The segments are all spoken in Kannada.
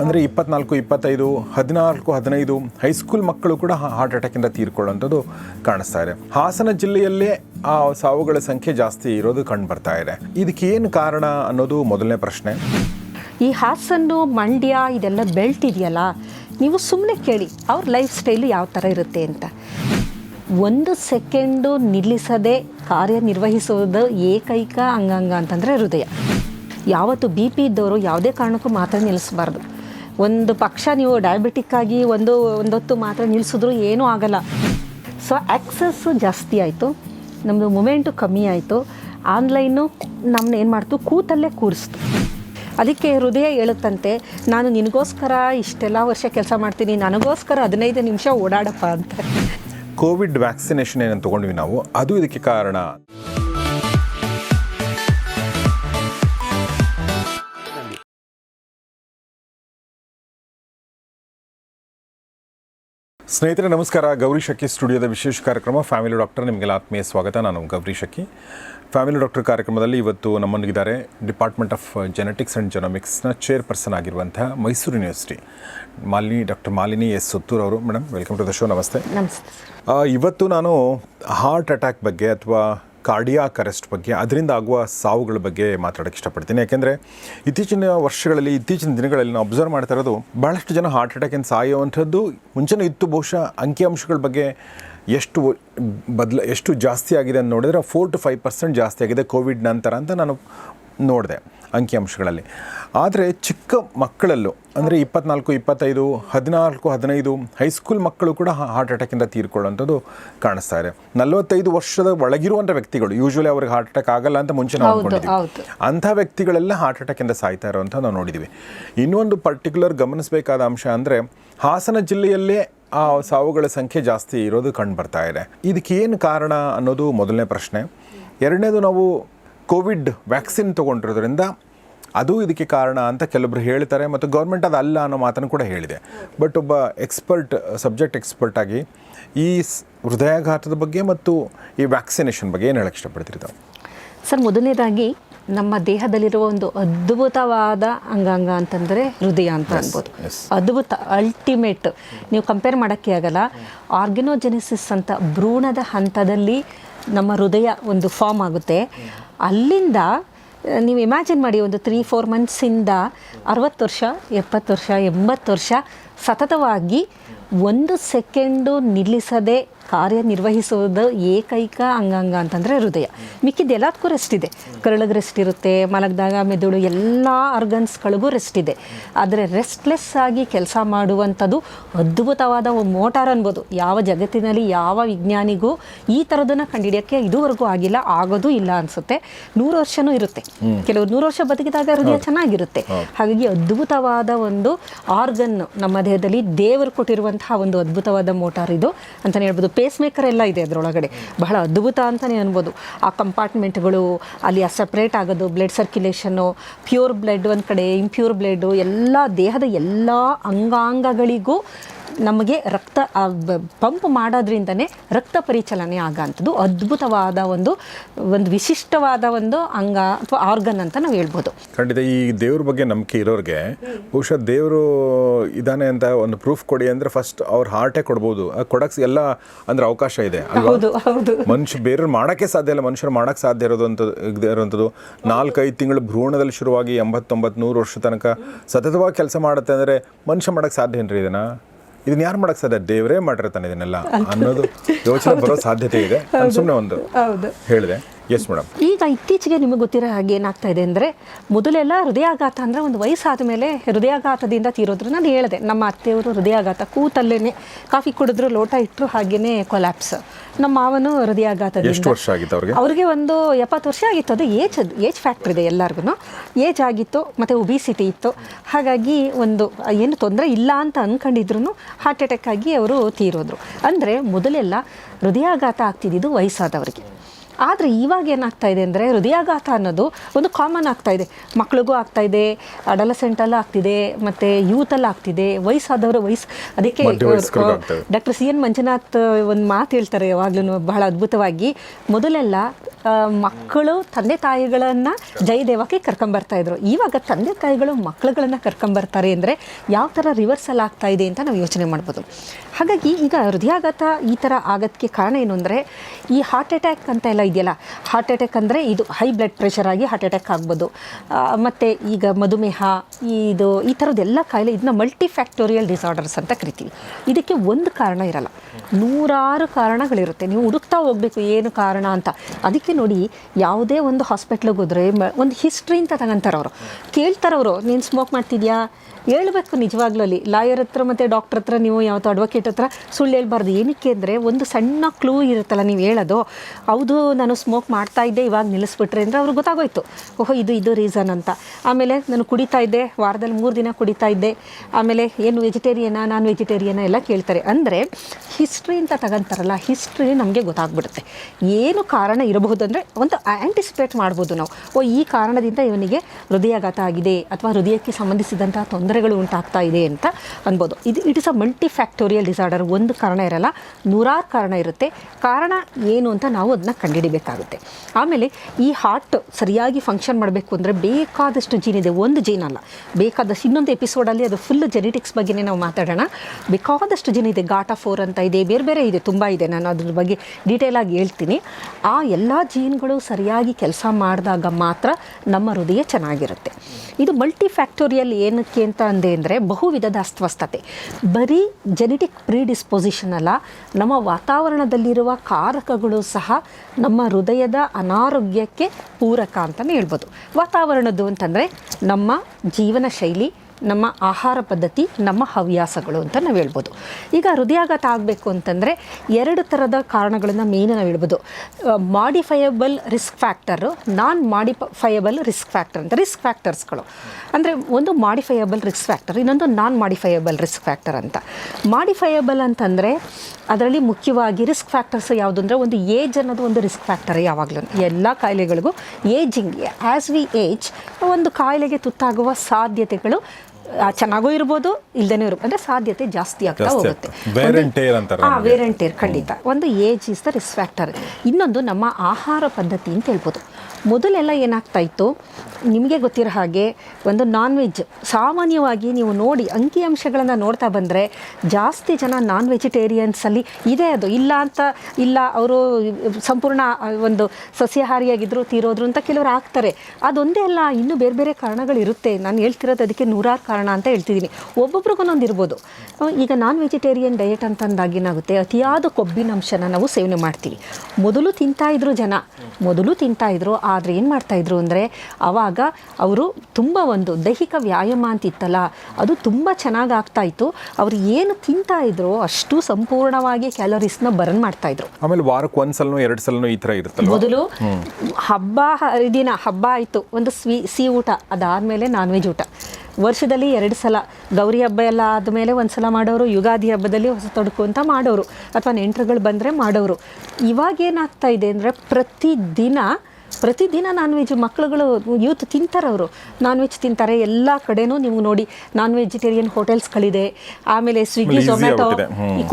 ಅಂದರೆ ಇಪ್ಪತ್ನಾಲ್ಕು, ಇಪ್ಪತ್ತೈದು, ಹದಿನಾಲ್ಕು, ಹದಿನೈದು ಹೈಸ್ಕೂಲ್ ಮಕ್ಕಳು ಕೂಡ ಹಾರ್ಟ್ ಅಟ್ಯಾಕಿಂದ ತೀರ್ಕೊಳ್ಳುವಂಥದ್ದು ಕಾಣಿಸ್ತಾ ಇದೆ. ಹಾಸನ ಜಿಲ್ಲೆಯಲ್ಲೇ ಆ ಸಾವುಗಳ ಸಂಖ್ಯೆ ಜಾಸ್ತಿ ಇರೋದು ಕಂಡು ಬರ್ತಾ ಇದೆ. ಇದಕ್ಕೆ ಏನು ಕಾರಣ ಅನ್ನೋದು ಮೊದಲನೇ ಪ್ರಶ್ನೆ. ಈ ಹಾಸನ್ನು, ಮಂಡ್ಯ ಇದೆಲ್ಲ ಬೆಲ್ಟ್ ಇದೆಯಲ್ಲ, ನೀವು ಸುಮ್ಮನೆ ಕೇಳಿ ಅವ್ರ ಲೈಫ್ ಸ್ಟೈಲು ಯಾವ ಥರ ಇರುತ್ತೆ ಅಂತ. ಒಂದು ಸೆಕೆಂಡು ನಿಲ್ಲಿಸದೆ ಕಾರ್ಯನಿರ್ವಹಿಸೋದು ಏಕೈಕ ಅಂಗಾಂಗ ಅಂತಂದರೆ ಹೃದಯ. ಯಾವತ್ತು ಬಿ ಪಿ ಇದ್ದವರು ಯಾವುದೇ ಕಾರಣಕ್ಕೂ ಮಾತ್ರ ನಿಲ್ಲಿಸಬಾರ್ದು. ಒಂದು ಪಕ್ಷ ನೀವು ಡಯಾಬಿಟಿಕ್ ಆಗಿ ಒಂದು, ಒಂದೊತ್ತು ಮಾತ್ರ ನಿಲ್ಲಿಸಿದ್ರು ಏನೂ ಆಗಲ್ಲ. ಸೊ ಆ್ಯಕ್ಸಸ್ಸು ಜಾಸ್ತಿ ಆಯಿತು. ನಮ್ಮದು ಮೂಮೆಂಟು ಕಮ್ಮಿ ಆಯಿತು. ಆನ್ಲೈನು ನಮ್ಮನ್ನ ಏನು ಮಾಡ್ತು? ಕೂತಲ್ಲೇ ಕೂರಿಸ್ತು. ಅದಕ್ಕೆ ಹೃದಯ ಹೇಳುತ್ತಂತೆ, ನಾನು ನಿನಗೋಸ್ಕರ ಇಷ್ಟೆಲ್ಲ ವರ್ಷ ಕೆಲಸ ಮಾಡ್ತೀನಿ, ನನಗೋಸ್ಕರ ಹದಿನೈದು ನಿಮಿಷ ಓಡಾಡಪ್ಪ ಅಂತ. ಕೋವಿಡ್ ವ್ಯಾಕ್ಸಿನೇಷನ್ ಏನಂತ ತಗೊಂಡ್ವಿ ನಾವು. ಅದು ಇದಕ್ಕೆ ಕಾರಣ. ಸ್ನೇಹಿತರೆ ನಮಸ್ಕಾರ. ಗೌರಿ ಶಕ್ಕಿ ಸ್ಟುಡಿಯೋದ ವಿಶೇಷ ಕಾರ್ಯಕ್ರಮ ಫ್ಯಾಮಿಲಿ ಡಾಕ್ಟರ್. ನಿಮಗೆಲ್ಲ ಆತ್ಮೀಯ ಸ್ವಾಗತ. ನಾನು ಗೌರಿ ಶಕ್ಕಿ ಫ್ಯಾಮಿಲಿ ಡಾಕ್ಟರ್ ಕಾರ್ಯಕ್ರಮದಲ್ಲಿ ಇವತ್ತು ನಮ್ಮೊಂದಿಗಿದ್ದಾರೆ ಡಿಪಾರ್ಟ್ಮೆಂಟ್ ಆಫ್ ಜೆನೆಟಿಕ್ಸ್ ಆ್ಯಂಡ್ ಜೆನೋಮಿಕ್ಸ್ನ ಚೇರ್ಪರ್ಸನ್ ಆಗಿರುವಂಥ Mysuru university Malini doctor Malini S Suttur ಅವರು. Madam welcome to the show. ನಮಸ್ತೆ. ನಮಸ್ತೆ. ಇವತ್ತು ನಾನು ಹಾರ್ಟ್ ಅಟ್ಯಾಕ್ ಬಗ್ಗೆ ಅಥವಾ ಕಾರ್ಡಿಯಾಕ್ ಅರೆಸ್ಟ್ ಬಗ್ಗೆ, ಅದರಿಂದ ಆಗುವ ಸಾವುಗಳ ಬಗ್ಗೆ ಮಾತಾಡೋಕ್ಕೆ ಇಷ್ಟಪಡ್ತೀನಿ. ಯಾಕೆಂದರೆ ಇತ್ತೀಚಿನ ವರ್ಷಗಳಲ್ಲಿ, ಇತ್ತೀಚಿನ ದಿನಗಳಲ್ಲಿ ನಾವು ಅಬ್ಸರ್ವ್ ಮಾಡ್ತಾ ಇರೋದು ಭಾಳಷ್ಟು ಜನ ಹಾರ್ಟ್ ಅಟ್ಯಾಕಿಂದ ಸಾಯುವಂಥದ್ದು ಮುಂಚೆನೂ ಇತ್ತು. ಬಹುಶಃ ಅಂಕಿಅಂಶಗಳ ಬಗ್ಗೆ ಎಷ್ಟು ಬದಲ, ಎಷ್ಟು ಜಾಸ್ತಿ ಆಗಿದೆ ಅಂತ ನೋಡಿದ್ರೆ ಫೋರ್ ಟು ಫೈವ್ ಪರ್ಸೆಂಟ್ ಜಾಸ್ತಿ ಆಗಿದೆ ಕೋವಿಡ್ ನಂತರ ಅಂತ ನಾನು ನೋಡಿದೆ ಅಂಕಿಅಂಶಗಳಲ್ಲಿ ಆದರೆ ಚಿಕ್ಕ ಮಕ್ಕಳಲ್ಲೂ ಅಂದರೆ ಇಪ್ಪತ್ನಾಲ್ಕು ಇಪ್ಪತ್ತೈದು ಹದಿನಾಲ್ಕು ಹದಿನೈದು ಹೈಸ್ಕೂಲ್ ಮಕ್ಕಳು ಕೂಡ ಹಾರ್ಟ್ ಅಟ್ಯಾಕಿಂದ ತೀರ್ಕೊಳ್ಳುವಂಥದ್ದು ಕಾಣಿಸ್ತಾ ಇದೆ. ನಲವತ್ತೈದು ವರ್ಷದ ಒಳಗಿರುವಂಥ ವ್ಯಕ್ತಿಗಳು ಯೂಶ್ವಲಿ ಅವ್ರಿಗೆ ಹಾರ್ಟ್ ಅಟ್ಯಾಕ್ ಆಗಲ್ಲ ಅಂತ ಮುಂಚೆ ನಾವು ಅಂದ್ಕೊಂಡಿದ್ದೀವಿ. ಅಂಥ ವ್ಯಕ್ತಿಗಳೆಲ್ಲ ಹಾರ್ಟ್ ಅಟ್ಯಾಕಿಂದ ಸಾಯ್ತಾ ಇರೋವಂಥ ನಾವು ನೋಡಿದ್ದೀವಿ. ಇನ್ನೊಂದು ಪರ್ಟಿಕ್ಯುಲರ್ ಗಮನಿಸಬೇಕಾದ ಅಂಶ ಅಂದರೆ ಹಾಸನ ಜಿಲ್ಲೆಯಲ್ಲೇ ಆ ಸಾವುಗಳ ಸಂಖ್ಯೆ ಜಾಸ್ತಿ ಇರೋದು ಕಂಡು ಬರ್ತಾ ಇದೆ. ಇದಕ್ಕೇನು ಕಾರಣ ಅನ್ನೋದು ಮೊದಲನೇ ಪ್ರಶ್ನೆ. ಎರಡನೇದು ನಾವು ಕೋವಿಡ್ ವ್ಯಾಕ್ಸಿನ್ ತೊಗೊಂಡಿರೋದ್ರಿಂದ ಅದು ಇದಕ್ಕೆ ಕಾರಣ ಅಂತ ಕೆಲವರು ಹೇಳ್ತಾರೆ ಮತ್ತು ಗೌರ್ಮೆಂಟ್ ಅದಲ್ಲ ಅನ್ನೋ ಮಾತನ್ನು ಕೂಡ ಹೇಳಿದೆ. ಬಟ್ ಒಬ್ಬ ಎಕ್ಸ್ಪರ್ಟ್ ಸಬ್ಜೆಕ್ಟ್ ಎಕ್ಸ್ಪರ್ಟ್ ಆಗಿ ಈ ಹೃದಯಾಘಾತದ ಬಗ್ಗೆ ಮತ್ತು ಈ ವ್ಯಾಕ್ಸಿನೇಷನ್ ಬಗ್ಗೆ ಏನು ಹೇಳಕ್ಕೆ ಇಷ್ಟಪಡ್ತೀರಿ ತಾವು? ಸರ್ ಮೊದಲನೇದಾಗಿ ನಮ್ಮ ದೇಹದಲ್ಲಿರುವ ಒಂದು ಅದ್ಭುತವಾದ ಅಂಗಾಂಗ ಅಂತಂದರೆ ಹೃದಯ ಅಂತ ಅನ್ಬೋದು. ಅದ್ಭುತ ಅಲ್ಟಿಮೇಟ್ ನೀವು ಕಂಪೇರ್ ಮಾಡೋಕ್ಕೆ ಆಗಲ್ಲ. ಆರ್ಗನೋಜೆನಿಸಿಸ್ ಅಂತ ಭ್ರೂಣದ ಹಂತದಲ್ಲಿ ನಮ್ಮ ಹೃದಯ ಒಂದು ಫಾರ್ಮ್ ಆಗುತ್ತೆ. ಅಲ್ಲಿಂದ ನೀವು ಇಮ್ಯಾಜಿನ್ ಮಾಡಿ ಒಂದು ತ್ರೀ ಫೋರ್ ಮಂತ್ಸಿಂದ ಅರವತ್ತು ವರ್ಷ, ಎಪ್ಪತ್ತು ವರ್ಷ, ಎಂಬತ್ತು ವರ್ಷ ಸತತವಾಗಿ ಒಂದು ಸೆಕೆಂಡು ನಿಲ್ಲಿಸದೆ ಕಾರ್ಯನಿರ್ವಹಿಸೋದು ಏಕೈಕ ಅಂಗಾಂಗ ಅಂತಂದರೆ ಹೃದಯ. ಮಿಕ್ಕಿದ ಎಲ್ಲದಕ್ಕೂ ರೆಸ್ಟ್ ಇದೆ. ಕರಳಿಗೆ ರೆಸ್ಟ್ ಇರುತ್ತೆ ಮಲಗಿದಾಗ ಮೆದುಳು ಎಲ್ಲ ಆರ್ಗನ್ಸ್ಗಳಿಗೂ ರೆಸ್ಟ್ ಇದೆ. ಆದರೆ ರೆಸ್ಟ್ಲೆಸ್ ಆಗಿ ಕೆಲಸ ಮಾಡುವಂಥದ್ದು ಅದ್ಭುತವಾದ ಮೋಟಾರ್ ಅನ್ಬೋದು. ಯಾವ ಜಗತ್ತಿನಲ್ಲಿ ಯಾವ ವಿಜ್ಞಾನಿಗೂ ಈ ಥರದನ್ನು ಕಂಡುಹಿಡಿಯೋಕ್ಕೆ ಇದುವರೆಗೂ ಆಗಿಲ್ಲ ಆಗೋದು ಇಲ್ಲ ಅನಿಸುತ್ತೆ. ನೂರು ವರ್ಷನೂ ಇರುತ್ತೆ. ಕೆಲವರು ನೂರು ವರ್ಷ ಬದುಕಿದಾಗ ಹೃದಯ ಚೆನ್ನಾಗಿರುತ್ತೆ. ಹಾಗಾಗಿ ಅದ್ಭುತವಾದ ಒಂದು ಆರ್ಗನ್ ನಮ್ಮ ದೇಹದಲ್ಲಿ ದೇವರು ಕೊಟ್ಟಿರುವಂತಹ ಒಂದು ಅದ್ಭುತವಾದ ಮೋಟಾರ್ ಇದು ಅಂತಲೇ ಹೇಳ್ಬೋದು. ಪೇಸ್ ಮೇಕರ್ ಎಲ್ಲ ಇದೆ ಅದರೊಳಗಡೆ. ಬಹಳ ಅದ್ಭುತ ಅಂತಲೇ ಅನ್ಬೋದು. ಆ ಕಂಪಾರ್ಟ್ಮೆಂಟ್ಗಳು ಅಲ್ಲಿ ಆ ಸಪ್ರೇಟ್ ಆಗೋದು ಬ್ಲಡ್ ಸರ್ಕ್ಯುಲೇಷನ್ನು ಪ್ಯೂರ್ ಬ್ಲಡ್ ಒಂದು ಕಡೆ ಇಂಪ್ಯೂರ್ ಬ್ಲಡ್ಡು ಎಲ್ಲ ದೇಹದ ಎಲ್ಲ ಅಂಗಾಂಗಗಳಿಗೂ ನಮಗೆ ರಕ್ತ ಪಂಪ್ ಮಾಡೋದ್ರಿಂದನೇ ರಕ್ತ ಪರಿಚಲನೆ ಆಗೋಂಥದ್ದು. ಅದ್ಭುತವಾದ ಒಂದು ಒಂದು ವಿಶಿಷ್ಟವಾದ ಒಂದು ಅಂಗ ಅಥವಾ ಆರ್ಗನ್ ಅಂತ ನಾವು ಹೇಳ್ಬೋದು. ಖಂಡಿತ ಈ ದೇವ್ರ ಬಗ್ಗೆ ನಂಬಿಕೆ ಇರೋರಿಗೆ ಬಹುಶಃ ದೇವರು ಇದಾನೆ ಅಂತ ಒಂದು ಪ್ರೂಫ್ ಕೊಡಿ ಅಂದ್ರೆ ಫಸ್ಟ್ ಅವ್ರ ಹಾರ್ಟೇ ಕೊಡ್ಬೋದು. ಕೊಡಕ್ಸ್ ಕೊಡಕ್ ಎಲ್ಲ ಅಂದ್ರೆ ಅವಕಾಶ ಇದೆ ಹೌದು ಹೌದು. ಮನುಷ್ಯ ಬೇರೆ ಮಾಡೋಕ್ಕೆ ಸಾಧ್ಯ ಇಲ್ಲ. ಮನುಷ್ಯರು ಮಾಡೋಕ್ಕೆ ಸಾಧ್ಯ ಇರೋದಂತ ಇರೋಂಥದ್ದು. ನಾಲ್ಕೈದು ತಿಂಗಳು ಭ್ರೂಣದಲ್ಲಿ ಶುರುವಾಗಿ ಎಂಬತ್ತೊಂಬತ್ತು ನೂರು ವರ್ಷ ತನಕ ಸತತವಾಗಿ ಕೆಲಸ ಮಾಡುತ್ತೆ ಅಂದರೆ ಮನುಷ್ಯ ಮಾಡಕ್ಕೆ ಸಾಧ್ಯ ಏನ್ರಿ ಇದನ್ನ? ಇದನ್ನ ಯಾರು ಮಾಡಕ್ ಸಾಧ್ಯ? ದೇವರೇ ಮಾಡಿರ್ತಾನೆ ಇದನ್ನೆಲ್ಲ ಅನ್ನೋದು ಯೋಚನೆ ಬರೋ ಸಾಧ್ಯತೆ ಇದೆ. ಸುಮ್ಮನೆ ಒಂದು ಹೇಳಿದೆ. ಎಸ್ ಮೇಡಮ್ ಈಗ ಇತ್ತೀಚೆಗೆ ನಿಮಗೆ ಗೊತ್ತಿರೋ ಹಾಗೆ ಏನಾಗ್ತಾ ಇದೆ ಅಂದರೆ ಮೊದಲೆಲ್ಲ ಹೃದಯಾಘಾತ ಅಂದರೆ ಒಂದು ವಯಸ್ಸಾದ ಮೇಲೆ ಹೃದಯಾಘಾತದಿಂದ ತೀರೋದ್ರು ನಾನು ಹೇಳಿದೆ. ನಮ್ಮ ಅತ್ತೆಯವರು ಹೃದಯಾಘಾತ ಕೂತಲ್ಲೇ ಕಾಫಿ ಕುಡಿದ್ರು ಲೋಟ ಇಟ್ಟರು ಹಾಗೇನೆ ಕೊಲ್ಯಾಪ್ಸ್ ನಮ್ಮ ಮಾವನು ಎಷ್ಟು ಹೃದಯಾಘಾತದಿಂದ ವರ್ಷ ಆಗಿತ್ತು ಅವ್ರಿಗೆ? ಅವ್ರಿಗೆ ಒಂದು ಎಪ್ಪತ್ತು ವರ್ಷ ಆಗಿತ್ತು. ಅದು ಏಜ್ ಅದು ಏಜ್ ಫ್ಯಾಕ್ಟ್ರಿ ಇದೆ ಎಲ್ಲರಿಗೂ ಏಜ್ ಆಗಿತ್ತು ಮತ್ತು ಒಬಿಸಿಟಿ ಇತ್ತು. ಹಾಗಾಗಿ ಒಂದು ಏನು ತೊಂದರೆ ಇಲ್ಲ ಅಂತ ಅಂದ್ಕೊಂಡಿದ್ರು ಹಾರ್ಟ್ ಅಟ್ಯಾಕ್ ಆಗಿ ಅವರು ತೀರೋದ್ರು. ಅಂದರೆ ಮೊದಲೆಲ್ಲ ಹೃದಯಾಘಾತ ಆಗ್ತಿದ್ದಿದ್ದು ವಯಸ್ಸಾದವರಿಗೆ. ಆದರೆ ಇವಾಗ ಏನಾಗ್ತಾ ಇದೆ ಅಂದರೆ ಹೃದಯಾಘಾತ ಅನ್ನೋದು ಒಂದು ಕಾಮನ್ ಆಗ್ತಾ ಇದೆ. ಮಕ್ಳಿಗೂ ಆಗ್ತಾ ಇದೆ ಅಡಲಸೆಂಟಲ್ಲಿ ಆಗ್ತಿದೆ ಮತ್ತು ಯೂತಲ್ಲಿ ಆಗ್ತಿದೆ ವಯಸ್ಸಾದವರು ವಯಸ್ಸು ಅದಕ್ಕೆ ಡಾಕ್ಟರ್ ಸಿ ಎನ್ ಮಂಜುನಾಥ್ ಒಂದು ಮಾತು ಹೇಳ್ತಾರೆ ಯಾವಾಗಲೂ ಬಹಳ ಅದ್ಭುತವಾಗಿ. ಮೊದಲೆಲ್ಲ ಮಕ್ಕಳು ತಂದೆ ತಾಯಿಗಳನ್ನು ಜಯದೇವಕ್ಕೆ ಕರ್ಕೊಂಬರ್ತಾ ಇದ್ರು. ಇವಾಗ ತಂದೆ ತಾಯಿಗಳು ಮಕ್ಕಳುಗಳನ್ನು ಕರ್ಕೊಂಬರ್ತಾರೆ ಅಂದರೆ ಯಾವ ಥರ ರಿವರ್ಸಲ್ ಆಗ್ತಾ ಇದೆ ಅಂತ ನಾವು ಯೋಚನೆ ಮಾಡ್ಬೋದು. ಹಾಗಾಗಿ ಈಗ ಹೃದಯಾಘಾತ ಈ ಥರ ಆಗೋದಕ್ಕೆ ಕಾರಣ ಏನು ಅಂದರೆ ಈ ಹಾರ್ಟ್ ಅಟ್ಯಾಕ್ ಅಂತ ಎಲ್ಲ ಇದೆಯಲ್ಲ ಹಾರ್ಟ್ ಅಟ್ಯಾಕ್ ಅಂದರೆ ಇದು ಹೈ ಬ್ಲಡ್ ಪ್ರೆಷರ್ ಆಗಿ ಹಾರ್ಟ್ ಅಟ್ಯಾಕ್ ಆಗ್ಬೋದು. ಮತ್ತು ಈಗ ಮಧುಮೇಹ, ಇದು ಈ ಥರದ್ದೆಲ್ಲ ಕಾಯಿಲೆ, ಇದನ್ನ ಮಲ್ಟಿಫ್ಯಾಕ್ಟೋರಿಯಲ್ ಡಿಸಾರ್ಡರ್ಸ್ ಅಂತ ಕರಿತೀವಿ. ಇದಕ್ಕೆ ಒಂದು ಕಾರಣ ಇರಲ್ಲ. ನೂರಾರು ಕಾರಣಗಳಿರುತ್ತೆ. ನೀವು ಹುಡುಕ್ತಾ ಹೋಗಬೇಕು ಏನು ಕಾರಣ ಅಂತ. ಅದಕ್ಕೆ ನೋಡಿ ಯಾವುದೇ ಒಂದು ಹಾಸ್ಪಿಟ್ಲಿಗೆ ಹೋದರೆ ಒಂದು ಹಿಸ್ಟ್ರಿ ಅಂತ ತಗೊಂತಾರೆ ಅವರು. ಕೇಳ್ತಾರೆ ಅವರು, ನೀನು ಸ್ಮೋಕ್ ಮಾಡ್ತಿದ್ಯಾ? ಹೇಳ್ಬೇಕು ನಿಜವಾಗ್ಲೂ ಅಲ್ಲಿ. ಲಾಯರ್ ಹತ್ರ ಮತ್ತು ಡಾಕ್ಟ್ರ್ ಹತ್ರ ನೀವು ಯಾವತ್ತೋ ಅಡ್ವೊಕೇಟ್ ಹತ್ರ ಸುಳ್ಳು ಹೇಳ್ಬಾರ್ದು. ಏನಕ್ಕೆ ಅಂದರೆ ಒಂದು ಸಣ್ಣ ಕ್ಲೂ ಇರುತ್ತಲ್ಲ ನೀವು ಹೇಳೋದು, ಹೌದು, ನಾನು ಸ್ಮೋಕ್ ಮಾಡ್ತಾ ಇದ್ದೆ, ಇವಾಗ ನಿಲ್ಲಿಸ್ಬಿಟ್ರೆ ಅಂದರೆ ಅವ್ರಿಗೆ ಗೊತ್ತಾಗೋಯ್ತು. ಓಹೋ, ಇದು ಇದು ರೀಸನ್ ಅಂತ. ಆಮೇಲೆ ನಾನು ಕುಡಿತಾ ಇದ್ದೆ, ವಾರದಲ್ಲಿ ಮೂರು ದಿನ ಕುಡಿತಾ ಇದ್ದೆ. ಆಮೇಲೆ, ಏನು ವೆಜಿಟೇರಿಯನಾ ನಾನ್ ವೆಜಿಟೇರಿಯನಾ ಎಲ್ಲ ಕೇಳ್ತಾರೆ. ಅಂದರೆ ಹಿಸ್ಟ್ರಿ ಅಂತ ತಗೊಂತಾರಲ್ಲ ಹಿಸ್ಟ್ರಿ ನಮಗೆ ಗೊತ್ತಾಗ್ಬಿಡುತ್ತೆ. ಏನು ಕಾರಣ ಇರಬಹುದು ಅಂದರೆ ಒಂದು ಆ್ಯಂಟಿಸಿಪೇಟ್ ಮಾಡ್ಬೋದು ನಾವು. ಓ, ಈ ಕಾರಣದಿಂದ ಇವನಿಗೆ ಹೃದಯಾಘಾತ ಆಗಿದೆ ಅಥವಾ ಹೃದಯಕ್ಕೆ ಸಂಬಂಧಿಸಿದಂತಹ ತೊಂದರೆಗಳು ಉಂಟಾಗ್ತಾ ಇದೆ ಅಂತ ಅನ್ಬೋದು. ಇದು it is a multifactorial disorder ಒಂದು ಕಾರಣ ಇರಲ್ಲ, ನೂರಾರು ಕಾರಣ ಇರುತ್ತೆ. ಕಾರಣ ಏನು ಅಂತ ನಾವು ಅದನ್ನ ಕಂಡುಹಿಡಿಬೇಕಾಗುತ್ತೆ. ಆಮೇಲೆ ಈ ಹಾರ್ಟ್ ಸರಿಯಾಗಿ ಫಂಕ್ಷನ್ ಮಾಡಬೇಕು ಅಂದರೆ ಬೇಕಾದಷ್ಟು ಜೀನ್ ಇದೆ. ಒಂದು ಜೀನ್ ಅಲ್ಲ. ಬೇಕಾದಷ್ಟು ಇನ್ನೊಂದು ಎಪಿಸೋಡಲ್ಲಿ ಅದು ಫುಲ್ ಜೆನೆಟಿಕ್ಸ್ ಬಗ್ಗೆನೇ ನಾವು ಮಾತಾಡೋಣ. ಬೇಕಾದಷ್ಟು ಜೀನ್ ಇದೆ. ಗಾಟಾ ಫೋರ್ ಅಂತ ಇದೆ ಬೇರೆ ಬೇರೆ ಇದೆ, ತುಂಬ ಇದೆ. ನಾನು ಅದ್ರ ಬಗ್ಗೆ ಡೀಟೇಲ್ ಆಗಿ ಹೇಳ್ತೀನಿ. ಆ ಎಲ್ಲ ಜೀನ್ಗಳು ಸರಿಯಾಗಿ ಕೆಲಸ ಮಾಡಿದಾಗ ಮಾತ್ರ ನಮ್ಮ ಹೃದಯ ಚೆನ್ನಾಗಿರುತ್ತೆ. ಇದು ಮಲ್ಟಿ ಫ್ಯಾಕ್ಟೋರಿಯಲ್ ಏನಕ್ಕೆ ಅಂತ ಅಂದೆ ಅಂದರೆ ಬಹುವಿಧದ ಅಸ್ವಸ್ಥತೆ. ಬರೀ ಜೆನೆಟಿಕ್ ಪ್ರೀಡಿಸ್ಪೊಸಿಷನ್ ಅಲ್ಲ, ನಮ್ಮ ವಾತಾವರಣದಲ್ಲಿರುವ ಕಾರಕಗಳು ಸಹ ನಮ್ಮ ಹೃದಯದ ಅನಾರೋಗ್ಯಕ್ಕೆ ಪೂರಕ ಅಂತಲೇ ಹೇಳ್ಬೋದು. ವಾತಾವರಣದ್ದು ಅಂತಂದರೆ ನಮ್ಮ ಜೀವನ ಶೈಲಿ ನಮ್ಮ ಆಹಾರ ಪದ್ಧತಿ, ನಮ್ಮ ಹವ್ಯಾಸಗಳು ಅಂತ ನಾವು ಹೇಳ್ಬೋದು. ಈಗ ಹೃದಯಾಘಾತ ಆಗಬೇಕು ಅಂತಂದರೆ ಎರಡು ಥರದ ಕಾರಣಗಳನ್ನು ಮೇನ್ ನಾವು ಹೇಳ್ಬೋದು. Modifiable risk factor non modifiable risk factor ಅಂತ ರಿಸ್ಕ್ ಫ್ಯಾಕ್ಟರ್ಸ್ಗಳು ಅಂದರೆ ಒಂದು ಮಾಡಿಫೈಯಬಲ್ ರಿಸ್ಕ್ ಫ್ಯಾಕ್ಟರ್ ಇನ್ನೊಂದು ನಾನ್ ಮಾಡಿಫೈಯಬಲ್ ರಿಸ್ಕ್ ಫ್ಯಾಕ್ಟರ್ ಅಂತ. ಮಾಡಿಫೈಯಬಲ್ ಅಂತಂದರೆ ಅದರಲ್ಲಿ ಮುಖ್ಯವಾಗಿ ರಿಸ್ಕ್ ಫ್ಯಾಕ್ಟರ್ಸ್ ಯಾವುದು ಅಂದರೆ ಒಂದು ಏಜ್ ಅನ್ನೋದು ಒಂದು ರಿಸ್ಕ್ ಫ್ಯಾಕ್ಟರ್ ಯಾವಾಗಲೂ. ಎಲ್ಲ ಕಾಯಿಲೆಗಳಿಗೂ ಏಜಿಂಗ್ ಆ್ಯಸ್ ವಿ ಏಜ್ ಒಂದು ಕಾಯಿಲೆಗೆ ತುತ್ತಾಗುವ ಸಾಧ್ಯತೆಗಳು ಚೆನ್ನಾಗೂ ಇರ್ಬೋದು ಇಲ್ದೇನೂ ಇರ್ಬೋದು. ಅಂದರೆ ಸಾಧ್ಯತೆ ಜಾಸ್ತಿ ಆಗ್ತಾ ಹೋಗುತ್ತೆ. ವೇರ್ ಆ್ಯಂಡ್ ಟೇರ್ ಖಂಡಿತ. ಒಂದು age is the risk factor ಇನ್ನೊಂದು ನಮ್ಮ ಆಹಾರ ಪದ್ಧತಿ ಅಂತ ಹೇಳ್ಬೋದು. ಮೊದಲೆಲ್ಲ ಏನಾಗ್ತಾ ಇತ್ತು, ನಿಮಗೆ ಗೊತ್ತಿರೋ ಹಾಗೆ ಒಂದು ನಾನ್ ವೆಜ್ ಸಾಮಾನ್ಯವಾಗಿ ನೀವು ನೋಡಿ ಅಂಕಿಅಂಶಗಳನ್ನು ನೋಡ್ತಾ ಬಂದರೆ ಜಾಸ್ತಿ ಜನ ನಾನ್ ವೆಜಿಟೇರಿಯನ್ಸಲ್ಲಿ ಇದೆ ಅದು. ಇಲ್ಲ ಅಂತ, ಇಲ್ಲ ಅವರು ಸಂಪೂರ್ಣ ಒಂದು ಸಸ್ಯಾಹಾರಿಯಾಗಿದ್ದರು ತೀರೋದ್ರು ಅಂತ ಕೆಲವರು ಆಗ್ತಾರೆ. ಅದೊಂದೇ ಅಲ್ಲ, ಇನ್ನೂ ಬೇರೆ ಬೇರೆ ಕಾರಣಗಳಿರುತ್ತೆ. ನಾನು ಹೇಳ್ತಿರೋದು ಅದಕ್ಕೆ ನೂರಾರು ಕಾರಣ ಅಂತ ಹೇಳ್ತಿದ್ದೀನಿ. ಒಬ್ಬೊಬ್ರಿಗೊಂದೊಂದು ಇರ್ಬೋದು. ಈಗ ನಾನ್ ವೆಜಿಟೇರಿಯನ್ ಡಯಟ್ ಅಂತಂದಾಗ ಏನಾಗುತ್ತೆ? ಅತಿಯಾದ ಕೊಬ್ಬಿನಂಶನ ನಾವು ಸೇವನೆ ಮಾಡ್ತೀವಿ. ಮೊದಲು ತಿಂತಾಯಿದ್ರು ಜನ, ಮೊದಲು ತಿಂತಾ ಇದ್ರು ಆದರೆ ಏನು ಮಾಡ್ತಾ ಇದ್ರು ಅಂದರೆ ಆವಾಗ ಅವರು ತುಂಬ ಒಂದು ದೈಹಿಕ ವ್ಯಾಯಾಮ ಅಂತ ಇತ್ತಲ್ಲ ಅದು ತುಂಬ ಚೆನ್ನಾಗಿ ಆಗ್ತಾಯಿತ್ತು ಅವರು ಏನು ತಿಂತಾ ಇದ್ರು ಅಷ್ಟು ಸಂಪೂರ್ಣವಾಗಿ ಕ್ಯಾಲೋರೀಸ್ನ ಬರ್ನ್ ಮಾಡ್ತಾ ಇದ್ರು. ಆಮೇಲೆ ವಾರಕ್ಕೆ ಒಂದು ಸಲನೋ ಎರಡು ಸಲನೋ ಈ ಥರ ಇರುತ್ತೆ ಮೊದಲು ಹಬ್ಬ ಹರಿದಿನ ಹಬ್ಬ ಆಯಿತು ಒಂದು ಸ್ವೀ ಸಿಹಿ ಊಟ ಅದಾದಮೇಲೆ ನಾನ್ ವೆಜ್ ಊಟ. ವರ್ಷದಲ್ಲಿ ಎರಡು ಸಲ ಗೌರಿ ಹಬ್ಬ ಎಲ್ಲ ಆದಮೇಲೆ ಒಂದು ಸಲ ಮಾಡೋರು ಯುಗಾದಿ ಹಬ್ಬದಲ್ಲಿ ಹೊಸ ತೊಡಕು ಅಂತ ಮಾಡೋರು ಅಥವಾ ನೆಂಟರುಗಳು ಬಂದರೆ ಮಾಡೋರು. ಇವಾಗೇನಾಗ್ತಾ ಇದೆ ಅಂದರೆ ಪ್ರತಿದಿನ ಪ್ರತಿದಿನ ನಾನ್ ವೆಜ್ ಮಕ್ಕಳುಗಳು ಯೂತ್ ತಿಂತಾರೆ ಅವರು. ನಾನ್ ವೆಜ್ ತಿಂತಾರೆ ಎಲ್ಲ ಕಡೆನೂ ನೀವು ನೋಡಿ ನಾನ್ ವೆಜಿಟೇರಿಯನ್ ಹೋಟೆಲ್ಸ್ಗಳಿದೆ ಆಮೇಲೆ ಸ್ವಿಗ್ಗಿ ಝೊಮ್ಯಾಟೊ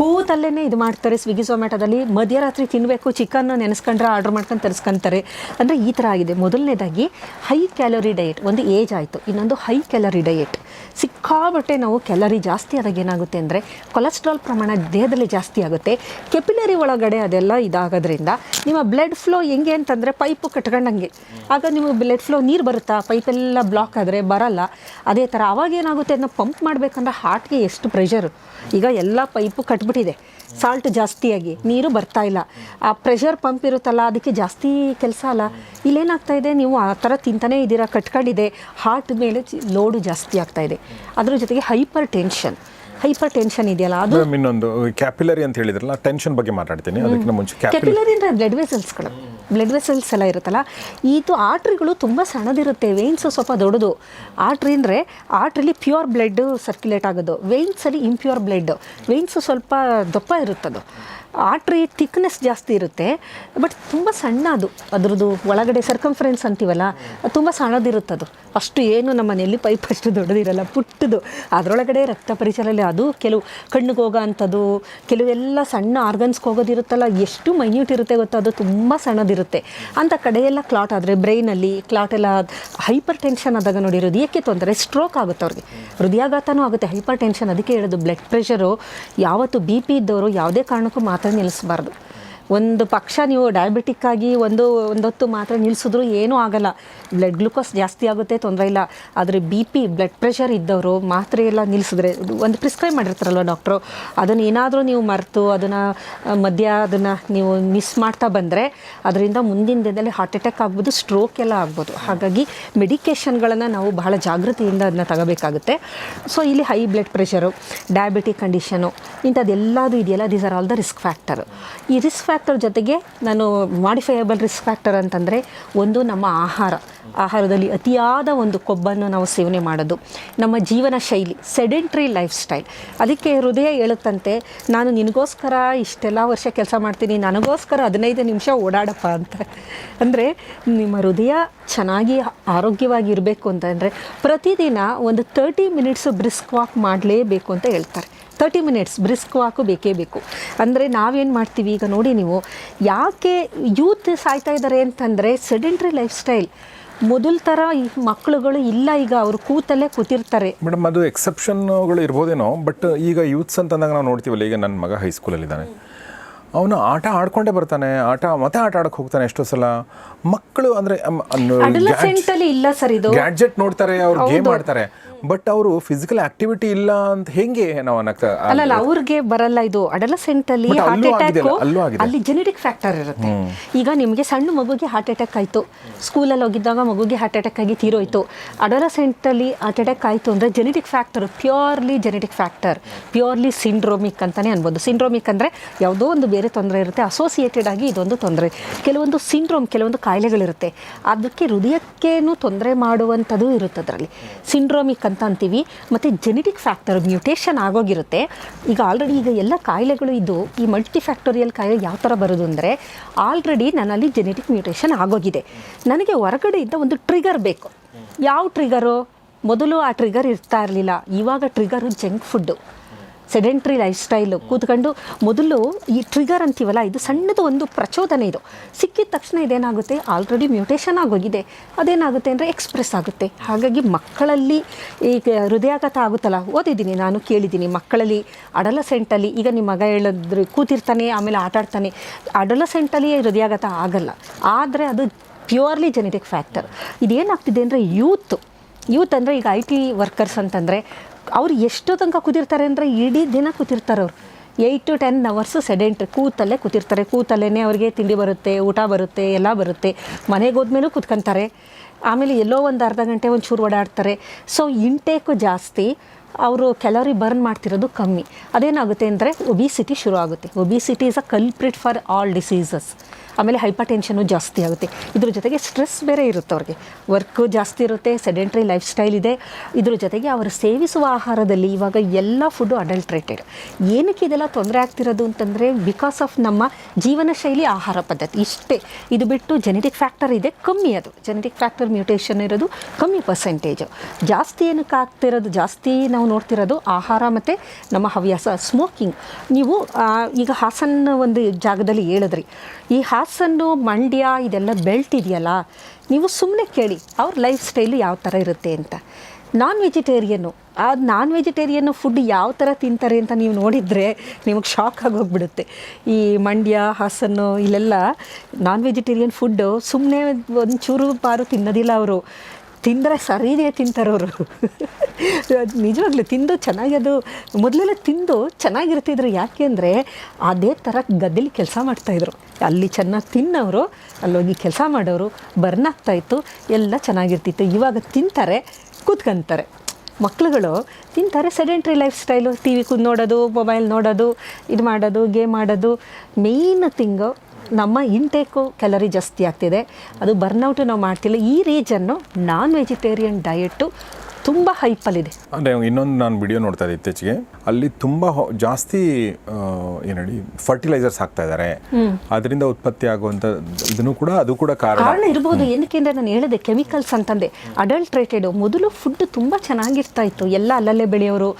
ಕೂತಲ್ಲೇ ಇದು ಮಾಡ್ತಾರೆ ಸ್ವಿಗ್ಗಿ ಝೊಮ್ಯಾಟೋದಲ್ಲಿ ಮಧ್ಯರಾತ್ರಿ ತಿನ್ನಬೇಕು ಚಿಕನ್ ನೆನೆಸ್ಕೊಂಡ್ರೆ ಆರ್ಡರ್ ಮಾಡ್ಕೊಂಡು ತರಿಸ್ಕೊಂತಾರೆ. ಅಂದರೆ ಈ ಥರ ಆಗಿದೆ. ಮೊದಲನೇದಾಗಿ ಹೈ ಕ್ಯಾಲೋರಿ ಡಯೆಟ್ ಒಂದು ಏಜ್ ಆಯಿತು. ಇನ್ನೊಂದು ಹೈ ಕ್ಯಾಲೋರಿ ಡಯೆಟ್ ಸಿಕ್ಕಾಬಟ್ಟೆ ನಾವು ಕ್ಯಾಲರಿ ಜಾಸ್ತಿ ಆದಾಗ ಏನಾಗುತ್ತೆ ಅಂದರೆ ಕೊಲೆಸ್ಟ್ರಾಲ್ ಪ್ರಮಾಣ ದೇಹದಲ್ಲಿ ಜಾಸ್ತಿ ಆಗುತ್ತೆ. ಕೆಪಿಲರಿ ಒಳಗಡೆ ಅದೆಲ್ಲ ಇದಾಗೋದ್ರಿಂದ ನಿಮ್ಮ ಬ್ಲಡ್ ಫ್ಲೋ ಹೆಂಗೆ ಅಂತಂದರೆ ಪೈಪು ಕಟ್ಕೊಂಡಂಗೆ ಆಗ ನಿಮಗೆ ಬ್ಲಡ್ ಫ್ಲೋ ನೀರು ಬರುತ್ತಾ? ಪೈಪೆಲ್ಲ ಬ್ಲಾಕ್ ಆದರೆ ಬರಲ್ಲ. ಅದೇ ಥರ ಅವಾಗ ಏನಾಗುತ್ತೆ? ಅದನ್ನ ಪಂಪ್ ಮಾಡಬೇಕಂದ್ರೆ ಹಾರ್ಟ್ಗೆ ಎಷ್ಟು ಪ್ರೆಷರ್ ಈಗ ಎಲ್ಲ ಪೈಪು ಕಟ್ಬಿಟ್ಟಿದೆ. ಸಾಲ್ಟ್ ಜಾಸ್ತಿಯಾಗಿ. ನೀರು ಬರ್ತಾ ಇಲ್ಲ. ಆ ಪ್ರೆಷರ್ ಪಂಪ್ ಇರುತ್ತಲ್ಲ, ಅದಕ್ಕೆ ಜಾಸ್ತಿ ಕೆಲಸ ಅಲ್ಲ. ಇಲ್ಲೇನಾಗ್ತಾ ಇದೆ? ನೀವು ಆ ಥರ ತಿಂತಾನೇ ಇದ್ದೀರಾ, ಕಟ್ಕೊಂಡಿದೆ. ಹಾರ್ಟ್ ಮೇಲೆ ಲೋಡು ಜಾಸ್ತಿ ಆಗ್ತಾ ಇದೆ. ಅದ್ರ ಜೊತೆಗೆ ಹೈಪರ್ ಟೆನ್ಷನ್ ಹೈಪರ್ ಟೆನ್ಷನ್ ಇದೆಯಲ್ಲ ಅದು? ಮೇಡಮ್ ಇನ್ನೊಂದು ಕ್ಯಾಪಿಲರಿ ಅಂತ ಹೇಳಿದ್ರಲ್ಲ ಟೆನ್ಷನ್ ಬಗ್ಗೆ ಮಾತಾಡ್ತೀನಿ. ಅದಕ್ಕಿಂತ ಮುಂಚೆ ಕ್ಯಾಪಿಲರಿ ಅಂದರೆ ಬ್ಲಡ್ ವೆಸಲ್ಸ್ಗಳು ಬ್ಲಡ್ ವೆಸಲ್ಸ್ ಎಲ್ಲ ಇರುತ್ತಲ್ಲ ಇದು ಆರ್ಟ್ರಿಗಳು ತುಂಬ ಸಣ್ಣದಿರುತ್ತೆ ವೇನ್ಸ್ ಸ್ವಲ್ಪ ದೊಡ್ಡದು. ಆರ್ಟ್ರಿ ಅಂದರೆ ಆರ್ಟ್ರಿಲಿ ಪ್ಯೂರ್ ಬ್ಲಡ್ ಸರ್ಕ್ಯುಲೇಟ್ ಆಗೋದು. ವೇನ್ಸಲ್ಲಿ ಇಂಪ್ಯೂರ್ ಬ್ಲಡ್ ವೇನ್ಸ್ ಸ್ವಲ್ಪ ದಪ್ಪ ಇರುತ್ತದು. ಆಟ್ರಿ ಥಿಕ್ನೆಸ್ ಜಾಸ್ತಿ ಇರುತ್ತೆ ಬಟ್ ತುಂಬ ಸಣ್ಣ ಅದು ಅದ್ರದ್ದು ಒಳಗಡೆ ಸರ್ಕಂಫರೆನ್ಸ್ ಅಂತೀವಲ್ಲ, ತುಂಬ ಸಣ್ಣದಿರುತ್ತೆ ಅದು. ಅಷ್ಟು ಏನು ನಮ್ಮ ನೆಲ್ಲಿ ಪೈಪ್ ಅಷ್ಟು ದೊಡ್ಡದಿರಲ್ಲ, ಪುಟ್ಟದು. ಅದರೊಳಗಡೆ ರಕ್ತ ಪರಿಚಲನೆ ಅದು, ಕೆಲವು ಕಣ್ಣಿಗೆ ಹೋಗೋ ಅಂಥದ್ದು ಕೆಲವೆಲ್ಲ ಸಣ್ಣ ಆರ್ಗನ್ಸ್ಗೆ ಹೋಗೋದಿರುತ್ತಲ್ಲ, ಎಷ್ಟು ಮೈನ್ಯೂಟ್ ಇರುತ್ತೆ ಗೊತ್ತಾ? ಅದು ತುಂಬ ಸಣ್ಣದಿರುತ್ತೆ. ಅಂಥ ಕಡೆಯೆಲ್ಲ ಕ್ಲಾಟ್ ಆದರೆ ಬ್ರೈನಲ್ಲಿ ಕ್ಲಾಟ್ ಎಲ್ಲ ಹೈಪರ್ ಟೆನ್ಷನ್ ಆದಾಗ ನೋಡಿ, ಹೃದಯಕ್ಕೆ ತೊಂದರೆ ಸ್ಟ್ರೋಕ್ ಆಗುತ್ತೆ ಅವ್ರಿಗೆ. ಹೃದಯಾಘಾತನೂ ಆಗುತ್ತೆ ಹೈಪರ್ ಟೆನ್ಷನ್ ಅದಕ್ಕೆ ಹೇಳೋದು ಬ್ಲಡ್ ಪ್ರೆಷರು ಯಾವತ್ತು ಬಿ ಪಿ ಇದ್ದವರು ಯಾವುದೇ ಕಾರಣಕ್ಕೂ ಮಾತ್ರ ನಿಲ್ಲಿಸಬಾರ್ದು. ಒಂದು ಪಕ್ಷ ನೀವು ಡಯಾಬಿಟಿಕ್ ಆಗಿ ಒಂದು, ಒಂದೊತ್ತು ಮಾತ್ರ ನಿಲ್ಲಿಸಿದ್ರು ಏನೂ ಆಗಲ್ಲ. ಬ್ಲಡ್ ಗ್ಲುಕೋಸ್ ಜಾಸ್ತಿ ಆಗುತ್ತೆ, ತೊಂದರೆ ಇಲ್ಲ. ಆದರೆ ಬಿ ಪಿ ಬ್ಲಡ್ ಪ್ರೆಷರ್ ಇದ್ದವರು ಮಾತ್ರೆ ಎಲ್ಲ ನಿಲ್ಲಿಸಿದ್ರೆ ಒಂದು ಪ್ರಿಸ್ಕ್ರೈಬ್ ಮಾಡಿರ್ತಾರಲ್ವ ಡಾಕ್ಟ್ರು ಅದನ್ನು ಏನಾದರೂ ನೀವು ಮರೆತು, ಅದನ್ನು ಮಧ್ಯ ಅದನ್ನು ನೀವು ಮಿಸ್ ಮಾಡ್ತಾ ಬಂದರೆ, ಅದರಿಂದ ಮುಂದಿನ ದಿನದಲ್ಲಿ ಹಾರ್ಟ್ ಅಟ್ಯಾಕ್ ಆಗ್ಬೋದು ಸ್ಟ್ರೋಕ್ ಎಲ್ಲ ಆಗ್ಬೋದು. ಹಾಗಾಗಿ ಮೆಡಿಕೇಷನ್ಗಳನ್ನು ನಾವು ಬಹಳ ಜಾಗೃತಿಯಿಂದ ಅದನ್ನ ತಗೋಬೇಕಾಗುತ್ತೆ. ಸೊ ಇಲ್ಲಿ high blood pressure diabetic condition ಇಂಥದ್ದೆಲ್ಲದೂ ಇದೆಯಲ್ಲ these are all the risk factor ಈ ರಿಸ್ಕ್ ಫ್ಯಾಕ್ಟರ್ ಜೊತೆಗೆ ನಾನು ಮಾಡಿಫೈಯಬಲ್ ರಿಸ್ಕ್ ಫ್ಯಾಕ್ಟರ್ ಅಂತಂದರೆ ಒಂದು ನಮ್ಮ ಆಹಾರ. ಆಹಾರದಲ್ಲಿ ಅತಿಯಾದ ಒಂದು ಕೊಬ್ಬನ್ನು ನಾವು ಸೇವನೆ ಮಾಡೋದು. ನಮ್ಮ ಜೀವನ ಶೈಲಿ ಸೆಡೆಂಟ್ರಿ ಲೈಫ್ ಸ್ಟೈಲ್ ಅದಕ್ಕೆ ಹೃದಯ ಹೇಳುತ್ತಂತೆ, ನಾನು ನಿನಗೋಸ್ಕರ ಇಷ್ಟೆಲ್ಲ ವರ್ಷ ಕೆಲಸ ಮಾಡ್ತೀನಿ, ನನಗೋಸ್ಕರ ಹದಿನೈದು ನಿಮಿಷ ಓಡಾಡಪ್ಪ ಅಂತ. ಅಂದರೆ ನಿಮ್ಮ ಹೃದಯ ಚೆನ್ನಾಗಿ ಆರೋಗ್ಯವಾಗಿ ಇರಬೇಕು ಅಂತಂದರೆ ಪ್ರತಿದಿನ ಒಂದು ತರ್ಟಿ ಮಿನಿಟ್ಸ್ ಬ್ರಿಸ್ಕ್ ವಾಕ್ ಮಾಡಲೇಬೇಕು ಅಂತ ಹೇಳ್ತಾರೆ. ತರ್ಟಿ ಮಿನಿಟ್ಸ್ ಬ್ರಿಸ್ಕ್ ವಾಕು ಬೇಕೇ ಬೇಕು. ಅಂದರೆ ನಾವೇನು ಮಾಡ್ತೀವಿ ಈಗ ನೋಡಿ ನೀವು ಯಾಕೆ ಯೂತ್ ಸಾಯ್ತಾ ಇದ್ದಾರೆ ಅಂತಂದರೆ ಸೆಡೆಂಟ್ರಿ ಲೈಫ್ ಸ್ಟೈಲ್ ಮೊದಲ ಥರ ಈ ಮಕ್ಕಳುಗಳು ಇಲ್ಲ ಈಗ ಅವರು ಕೂತಲ್ಲೇ ಕೂತಿರ್ತಾರೆ. ಮೇಡಮ್ ಅದು ಎಕ್ಸೆಪ್ಷನ್ಗಳು ಇರ್ಬೋದೇನೋ ಬಟ್ ಈಗ ಯೂತ್ಸ್ ಅಂತಂದಾಗ ನಾವು ನೋಡ್ತೀವಲ್ಲ ಈಗ ನನ್ನ ಮಗ ಹೈಸ್ಕೂಲಲ್ಲಿದ್ದಾನೆ ಅವನು ಆಟ ಆಡ್ಕೊಂಡೇ ಬರ್ತಾನೆ ಆಟ ಮತ್ತೆ ಆಟ ಆಡಕ್ಕೆ ಹೋಗ್ತಾನೆ ಎಷ್ಟೋ ಸಲ. ಮಕ್ಕಳು ಅಂದರೆ ಇಲ್ಲ ಸರ್ ಇದು. ಗ್ಯಾಡ್ಜೆಟ್ ನೋಡ್ತಾರೆ ಅವ್ರು ಗೇಮ್ ಆಡ್ತಾರೆ. ಬಟ್ ಅವರು ಫಿಸಿಕಲ್ ಆಕ್ಟಿವಿಟಿ ಇಲ್ಲ ಅಂತ ಹೆಂಗೆ ನಾವು ಅಲ್ಲಲ್ಲ ಅವ್ರಿಗೆ ಬರಲ್ಲ ಇದು ಅಡಲಸೆಂಟ್ ಅಲ್ಲಿ ಹಾರ್ಟ್ ಅಟ್ಯಾಕ್ ಅಲ್ಲೂ ಅಲ್ಲಿ ಜೆನೆಟಿಕ್ ಫ್ಯಾಕ್ಟರ್ ಇರುತ್ತೆ. ಈಗ ನಿಮಗೆ ಸಣ್ಣ ಮಗುಗೆ ಹಾರ್ಟ್ ಅಟ್ಯಾಕ್ ಆಯ್ತು. ಸ್ಕೂಲ್ ಅಲ್ಲಿ ಹೋಗಿದ್ದಾಗ ಮಗುಗೆ ಹಾರ್ಟ್ ಅಟ್ಯಾಕ್ ಆಗಿ ತೀರೋಯ್ತು ಅಡಲಸೆಂಟ್ ಅಲ್ಲಿ ಹಾರ್ಟ್ ಅಟ್ಯಾಕ್ ಆಯ್ತು ಅಂದ್ರೆ genetic factor purely genetic factor purely syndromic ಅಂತಾನೆ ಅನ್ಬೋದು. ಸಿಂಡ್ರೋಮಿಕ್ ಅಂದ್ರೆ ಯಾವುದೋ ಒಂದು ಬೇರೆ ತೊಂದರೆ ಇರುತ್ತೆ ಅಸೋಸಿಯೇಟೆಡ್ ಆಗಿ ಇದೊಂದು ತೊಂದರೆ. ಕೆಲವೊಂದು ಸಿಂಡ್ರೋಮ್ ಕೆಲವೊಂದು ಕಾಯಿಲೆಗಳಿರುತ್ತೆ. ಅದಕ್ಕೆ ಹೃದಯಕ್ಕೇನು ತೊಂದರೆ ಮಾಡುವಂಥದ್ದು ಇರುತ್ತೆ ಅದರಲ್ಲಿ. ಸಿಂಡ್ರೋಮಿಕ್ ಅಂತ ಅಂತೀವಿ. ಮತ್ತು ಜೆನೆಟಿಕ್ ಫ್ಯಾಕ್ಟರ್ ಮ್ಯೂಟೇಷನ್ ಆಗೋಗಿರುತ್ತೆ. ಈಗ ಆಲ್ರೆಡಿ ಈಗ ಎಲ್ಲ ಕಾಯಿಲೆಗಳು ಇದು ಈ ಮಲ್ಟಿ ಫ್ಯಾಕ್ಟೋರಿಯಲ್ ಕಾಯಿಲೆ ಯಾವ ಥರ ಬರೋದು ಅಂದರೆ ಆಲ್ರೆಡಿ ನನ್ನಲ್ಲಿ ಜೆನೆಟಿಕ್ ಮ್ಯೂಟೇಷನ್ ಆಗೋಗಿದೆ. ನನಗೆ ಹೊರಗಡೆಯಿಂದ ಒಂದು ಟ್ರಿಗರ್ ಬೇಕು. ಯಾವ ಟ್ರಿಗರು ಮೊದಲು ಆ ಟ್ರಿಗರ್ ಇರ್ತಾ ಇರಲಿಲ್ಲ. ಇವಾಗ trigger junk food sedentary lifestyle ಕೂತ್ಕೊಂಡು ಮೊದಲು ಈ ಟ್ರಿಗರ್ ಅಂತೀವಲ್ಲ, ಇದು ಸಣ್ಣದು ಒಂದು ಪ್ರಚೋದನೆ ಇದು. ಸಿಕ್ಕಿದ ತಕ್ಷಣ ಇದೇನಾಗುತ್ತೆ? ಆಲ್ರೆಡಿ ಮ್ಯೂಟೇಷನ್ ಆಗೋಗಿದೆ. ಅದೇನಾಗುತ್ತೆ ಅಂದರೆ ಎಕ್ಸ್ಪ್ರೆಸ್ ಆಗುತ್ತೆ. ಹಾಗಾಗಿ ಮಕ್ಕಳಲ್ಲಿ ಈಗ ಹೃದಯಾಘಾತ ಆಗುತ್ತಲ್ಲ, ಓದಿದ್ದೀನಿ, ನಾನು ಕೇಳಿದ್ದೀನಿ. ಮಕ್ಕಳಲ್ಲಿ ಅಡಲಸೆಂಟಲ್ಲಿ ಈಗ ನಿಮ್ಮ ಮಗ ಹೇಳಿದ್ರೆ ಕೂತಿರ್ತಾನೆ, ಆಮೇಲೆ ಆಟಾಡ್ತಾನೆ ಅಡಲಸೆಂಟಲ್ಲಿ ಹೃದಯಾಘಾತ ಆಗಲ್ಲ. ಆದರೆ ಅದು ಪ್ಯೂರ್ಲಿ ಜೆನೆಟಿಕ್ ಫ್ಯಾಕ್ಟರ್ ಇದೇನಾಗ್ತಿದೆ ಅಂದರೆ ಯೂತ್ ಯೂತ್ ಅಂದರೆ ಈಗ ಐ ಟಿ ವರ್ಕರ್ಸ್ ಅಂತಂದರೆ ಅವ್ರು ಎಷ್ಟು ತನಕ ಕೂತಿರ್ತಾರೆ ಅಂದರೆ ಇಡೀ ದಿನ ಕೂತಿರ್ತಾರೆ ಅವರು. ಏಯ್ಟ್ ಟು ಟೆನ್ ಅವರ್ಸ್ ಸೆಡೆಂಟ್ ಕೂತಲ್ಲೇ ಕೂತಿರ್ತಾರೆ ಕೂತಲ್ಲೇ ಅವ್ರಿಗೆ ತಿಂಡಿ ಬರುತ್ತೆ, ಊಟ ಬರುತ್ತೆ, ಎಲ್ಲ ಬರುತ್ತೆ. ಮನೆಗೆ ಹೋದ್ಮೇಲೂ ಕೂತ್ಕೊಂತಾರೆ. ಆಮೇಲೆ ಎಲ್ಲೋ ಒಂದು ಅರ್ಧ ಗಂಟೆ ಒಂದು ಚೂರು ಓಡಾಡ್ತಾರೆ. ಸೊ ಇಂಟೇಕು ಜಾಸ್ತಿ, ಅವರು ಕ್ಯಾಲೋರಿ ಬರ್ನ್ ಮಾಡ್ತಿರೋದು ಕಮ್ಮಿ. ಅದೇನಾಗುತ್ತೆ ಅಂದರೆ ಒಬಿಸಿಟಿ ಶುರು ಆಗುತ್ತೆ obesity is a culprit for all diseases ಆಮೇಲೆ ಹೈಪರ್ ಟೆನ್ಷನು ಜಾಸ್ತಿ ಆಗುತ್ತೆ. ಇದ್ರ ಜೊತೆಗೆ ಸ್ಟ್ರೆಸ್ ಬೇರೆ ಇರುತ್ತೆ ಅವ್ರಿಗೆ. ವರ್ಕು ಜಾಸ್ತಿ ಇರುತ್ತೆ ಸೆಡೆಂಟ್ರಿ ಲೈಫ್ ಸ್ಟೈಲ್ ಇದೆ. ಇದ್ರ ಜೊತೆಗೆ ಅವರು ಸೇವಿಸುವ ಆಹಾರದಲ್ಲಿ ಇವಾಗ ಎಲ್ಲ ಫುಡ್ಡು ಅಡಲ್ಟ್ರೇಟೆಡ್ ಏನಕ್ಕೆ ಇದೆಲ್ಲ ತೊಂದರೆ ಆಗ್ತಿರೋದು ಅಂತಂದರೆ ಬಿಕಾಸ್ ಆಫ್ ನಮ್ಮ ಜೀವನ ಶೈಲಿ ಆಹಾರ ಪದ್ಧತಿ. ಇಷ್ಟೇ. ಇದು ಬಿಟ್ಟು ಜೆನೆಟಿಕ್ ಫ್ಯಾಕ್ಟರ್ ಇದೆ, ಕಮ್ಮಿ ಅದು. ಜೆನೆಟಿಕ್ ಫ್ಯಾಕ್ಟರ್ ಮ್ಯೂಟೇಷನ್ ಇರೋದು ಕಮ್ಮಿ ಪರ್ಸೆಂಟೇಜು ಜಾಸ್ತಿ ಏನಕ್ಕೆ ಆಗ್ತಿರೋದು, ಜಾಸ್ತಿ ನಾವು ನೋಡ್ತಿರೋದು ಆಹಾರ ಮತ್ತು ನಮ್ಮ ಹವ್ಯಾಸ ಸ್ಮೋಕಿಂಗ್ ನೀವು ಈಗ ಹಾಸನ ಒಂದು ಜಾಗದಲ್ಲಿ ಹೇಳಿದ್ರಿ. ಈ ಹಾಸನ್ನು, ಮಂಡ್ಯ ಇದೆಲ್ಲ ಬೆಲ್ಟ್ ಇದೆಯಲ್ಲ ನೀವು ಸುಮ್ಮನೆ ಕೇಳಿ ಅವ್ರ ಲೈಫ್ ಸ್ಟೈಲು ಯಾವ ಥರ ಇರುತ್ತೆ ಅಂತ. ನಾನ್ ವೆಜಿಟೇರಿಯನ್ನು ಆ ನಾನ್ ವೆಜಿಟೇರಿಯನ್ನು ಫುಡ್ ಯಾವ ಥರ ತಿಂತಾರೆ ಅಂತ ನೀವು ನೋಡಿದರೆ ನಿಮಗೆ ಶಾಕ್ ಆಗೋಗ್ಬಿಡುತ್ತೆ. ಈ ಮಂಡ್ಯ, ಹಾಸನ್ನು, ಇಲ್ಲೆಲ್ಲ ನಾನ್ ವೆಜಿಟೇರಿಯನ್ ಫುಡ್ಡು ಸುಮ್ಮನೆ ಒಂಚೂರು ಪಾರು ತಿನ್ನೋದಿಲ್ಲ ಅವರು. ತಿಂದರೆ ಸರಿದೇ ತಿಂತಾರವರು ನಿಜವಾಗ್ಲೂ ತಿಂದು ಚೆನ್ನಾಗಿ ಅದು ಮೊದಲೆಲ್ಲ ತಿಂದು ಚೆನ್ನಾಗಿರ್ತಿದ್ರು. ಯಾಕೆ ಅಂದರೆ ಅದೇ ಥರ ಗದ್ದೆಲಿ ಕೆಲಸ ಮಾಡ್ತಾಯಿದ್ರು ಅಲ್ಲಿ ಚೆನ್ನಾಗಿ ತಿನ್ನೋರು, ಅಲ್ಲೋಗಿ ಕೆಲಸ ಮಾಡೋರು ಬರ್ನ್ ಆಗ್ತಾಯಿತ್ತು ಎಲ್ಲ ಚೆನ್ನಾಗಿರ್ತಿತ್ತು. ಇವಾಗ ತಿಂತಾರೆ, ಕೂತ್ಕೊಂತಾರೆ. ಮಕ್ಳುಗಳು ತಿಂತಾರೆ sedentary lifestyle. T V ಕುಂದು ನೋಡೋದು, ಮೊಬೈಲ್ ನೋಡೋದು, ಇದು ಮಾಡೋದು, ಗೇಮ್ ಆಡೋದು ಮೇಯ್ನ್ ಥಿಂಗು ನಮ್ಮ ಇಂಟೇಕು ಕ್ಯಾಲರಿ ಜಾಸ್ತಿ ಆಗ್ತಿದೆ. ಅದು ಬರ್ನೌಟು ನಾವು ಮಾಡ್ತಿಲ್ಲ. ಈ ರೀಜನ್ನು ನಾನ್ ವೆಜಿಟೇರಿಯನ್ ಡಯೆಟ್ಟು ತುಂಬ ಹೈಪಲ್ಲಿದೆ ಅಂದರೆ ಇನ್ನೊಂದು ನಾನು ವಿಡಿಯೋ ನೋಡ್ತಾ ಇದ್ದೆ ಇತ್ತೀಚೆಗೆ. ಅಲ್ಲಿ ತುಂಬ ಜಾಸ್ತಿ ಏನು ಹೇಳಿ ಫರ್ಟಿಲೈಸರ್ಸ್ ಹಾಕ್ತಾ ಇದ್ದಾರೆ ಅದರಿಂದ ಉತ್ಪತ್ತಿ ಆಗುವಂಥ ಇದನ್ನು ಕೂಡ ಅದು ಕೂಡ ಕಾರಣ. ಕಾರಣ ಇರಬಹುದು ಏನಕ್ಕೆ ಅಂದರೆ ನಾನು ಹೇಳಿದೆ ಕೆಮಿಕಲ್ಸ್ ಅಂತಂದೆ. ಅಡಲ್ಟ್ರೇಟೆಡ್ ಮೊದಲು ಫುಡ್ ತುಂಬ ಚೆನ್ನಾಗಿರ್ತಾ ಇತ್ತು. ಎಲ್ಲ ಅಲ್ಲಲ್ಲೇ ಬೆಳೆಯೋರು.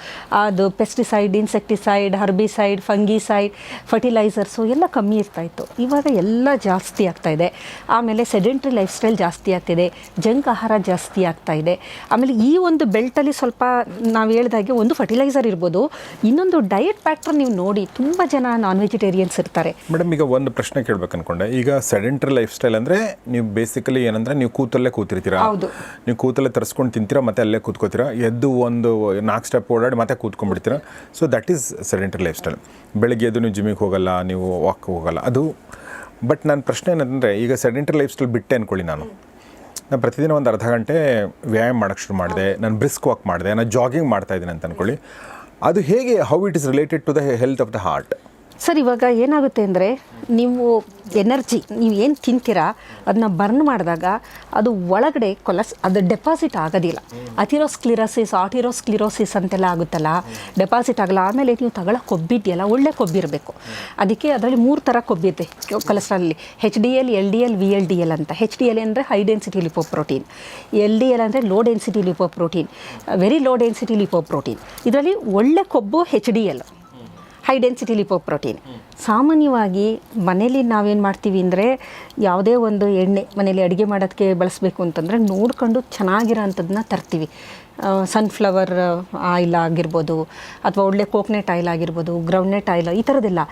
ಅದು pesticide insecticide herbicide fungicide fertilisers ಎಲ್ಲ ಕಮ್ಮಿ ಇರ್ತಾ ಇತ್ತು. ಇವಾಗ ಎಲ್ಲ ಜಾಸ್ತಿ ಆಗ್ತಾ ಇದೆ. ಆಮೇಲೆ ಸೆಡೆಂಟ್ರಿ ಲೈಫ್ ಸ್ಟೈಲ್ ಜಾಸ್ತಿ ಆಗ್ತಿದೆ. ಜಂಕ್ ಆಹಾರ ಜಾಸ್ತಿ ಆಗ್ತಾ ಇದೆ. ಆಮೇಲೆ ಈ ಒಂದು ಬೆಲ್ಟಲ್ಲಿ ಸ್ವಲ್ಪ ನಾವು ಹೇಳ್ದಾಗೆ ಒಂದು ಫರ್ಟಿಲೈಸರ್ ಇರ್ಬೋದು. ಇನ್ನೊಂದು ಡಯಟ್ ಪ್ಯಾಟ್ರನ್ ನೀವು ನೋಡಿ ತುಂಬ ಜನ ನಾನ್ ವೆಜಿಟೇರಿಯನ್ಸ್ ಇರ್ತಾರೆ. ಮೇಡಮ್ ಈಗ ಒಂದು ಪ್ರಶ್ನೆ ಕೇಳ್ಬೇಕು ಅನ್ಕೊಂಡೆ. ಈಗ ಸೆಡೆಂಟ್ರಿ ಲೈಫ್ ಸ್ಟೈಲ್ ಅಂದರೆ ನೀವು ಬೇಸಿಕಲಿ ಏನಂದ್ರೆ ನೀವು ಕೂತಲ್ಲೇ ಕೂತಿರ್ತೀರಾ? ಹೌದು. ನೀವು ಕೂತಲ್ಲೇ ತರಿಸ್ಕೊಂಡು ತಿಂತೀರಾ ಮತ್ತೆ ಅಲ್ಲೇ ಕೂತ್ಕೋತೀರಾ? ಎದ್ದು ಒಂದು ನಾಲ್ಕು ಸ್ಟೆಪ್ ಓಡಾಡಿ ಮತ್ತೆ ಕೂತ್ಕೊಂಡ್ಬಿಡ್ತೀರಾ? So that is sedentary lifestyle ಬೆಳಗ್ಗೆ ಎದ್ದು ನೀವು ಜಿಮ್ಮಿಗೆ ಹೋಗಲ್ಲ ನೀವು ವಾಕ್ ಹೋಗಲ್ಲ. ಅದು ಬಟ್ ನನ್ನ ಪ್ರಶ್ನೆ ಏನಂದರೆ ಈಗ ಸೆಡೆಂಟ್ರಿ ಲೈಫ್ ಸ್ಟೈಲ್ ಬಿಟ್ಟೆ ಅಂದ್ಕೊಳ್ಳಿ ನಾನು. ನಾನು ಪ್ರತಿದಿನ ಒಂದು ಅರ್ಧ ಗಂಟೆ ವ್ಯಾಯಾಮ ಮಾಡೋಕ್ಕೆ ಶುರು ಮಾಡಿದೆ, ನಾನು ಬ್ರಿಸ್ಕ್ ವಾಕ್ ಮಾಡಿದೆ, ನಾನು ಜಾಗಿಂಗ್ ಮಾಡ್ತಾ ಇದ್ದೀನಿ ಅಂತ ಅಂದ್ಕೊಳ್ಳಿ ಅದು ಹೇಗೆ how it is related to the health of the heart sir, ಇವಾಗ ಏನಾಗುತ್ತೆ ಅಂದರೆ ನೀವು ಎನರ್ಜಿ, ನೀವು ಏನು ತಿಂತೀರಾ ಅದನ್ನ ಬರ್ನ್ ಮಾಡಿದಾಗ ಅದು ಒಳಗಡೆ ಕೊಲಸ್, ಅದು ಡೆಪಾಸಿಟ್ ಆಗೋದಿಲ್ಲ. ಅಥಿರೋಸ್ಕ್ಲಿರೋಸಿಸ್ ಆಟಿರೋಸ್ಕ್ಲಿರೋಸಿಸ್ ಅಂತೆಲ್ಲ ಆಗುತ್ತಲ್ಲ? ಡೆಪಾಸಿಟ್ ಆಗಲ್ಲ. ಆಮೇಲೆ ನೀವು ತಗೊಳ್ಳೋ ಕೊಬ್ಬಿದೆಯಲ್ಲ ಒಳ್ಳೆ ಕೊಬ್ಬಿರಬೇಕು ಅದಕ್ಕೆ ಅದರಲ್ಲಿ ಮೂರು ಥರ ಕೊಬ್ಬಿದೆ ಕೊಲೆಸ್ಟ್ರಾಲಲ್ಲಿ H D L L D L V L D L ಅಂತ. ಹೆಚ್ ಡಿ ಎಲ್ ಅಂದರೆ high density lipoprotein L D L ಅಂದರೆ low density lipoprotein very low density lipoprotein ಇದರಲ್ಲಿ ಒಳ್ಳೆ ಕೊಬ್ಬು H D L high density lipoprotein ಸಾಮಾನ್ಯವಾಗಿ ಮನೇಲಿ ನಾವೇನು ಮಾಡ್ತೀವಿ ಅಂದರೆ ಯಾವುದೇ ಒಂದು ಎಣ್ಣೆ ಮನೇಲಿ ಅಡುಗೆ ಮಾಡೋದಕ್ಕೆ ಬಳಸಬೇಕು ಅಂತಂದರೆ ನೋಡ್ಕೊಂಡು ಚೆನ್ನಾಗಿರೋ ಅಂಥದ್ದನ್ನ ತರ್ತೀವಿ ಸನ್ಫ್ಲವರ್ ಆಯಿಲ್ ಆಗಿರ್ಬೋದು ಅಥವಾ ಒಳ್ಳೆ ಕೋಕ್ನೆಟ್ ಆಯಿಲ್ ಆಗಿರ್ಬೋದು ಗ್ರೌಂಡ್ನೆಟ್ ಆಯಿಲ್ ಈ ಥರದ್ದೆಲ್ಲ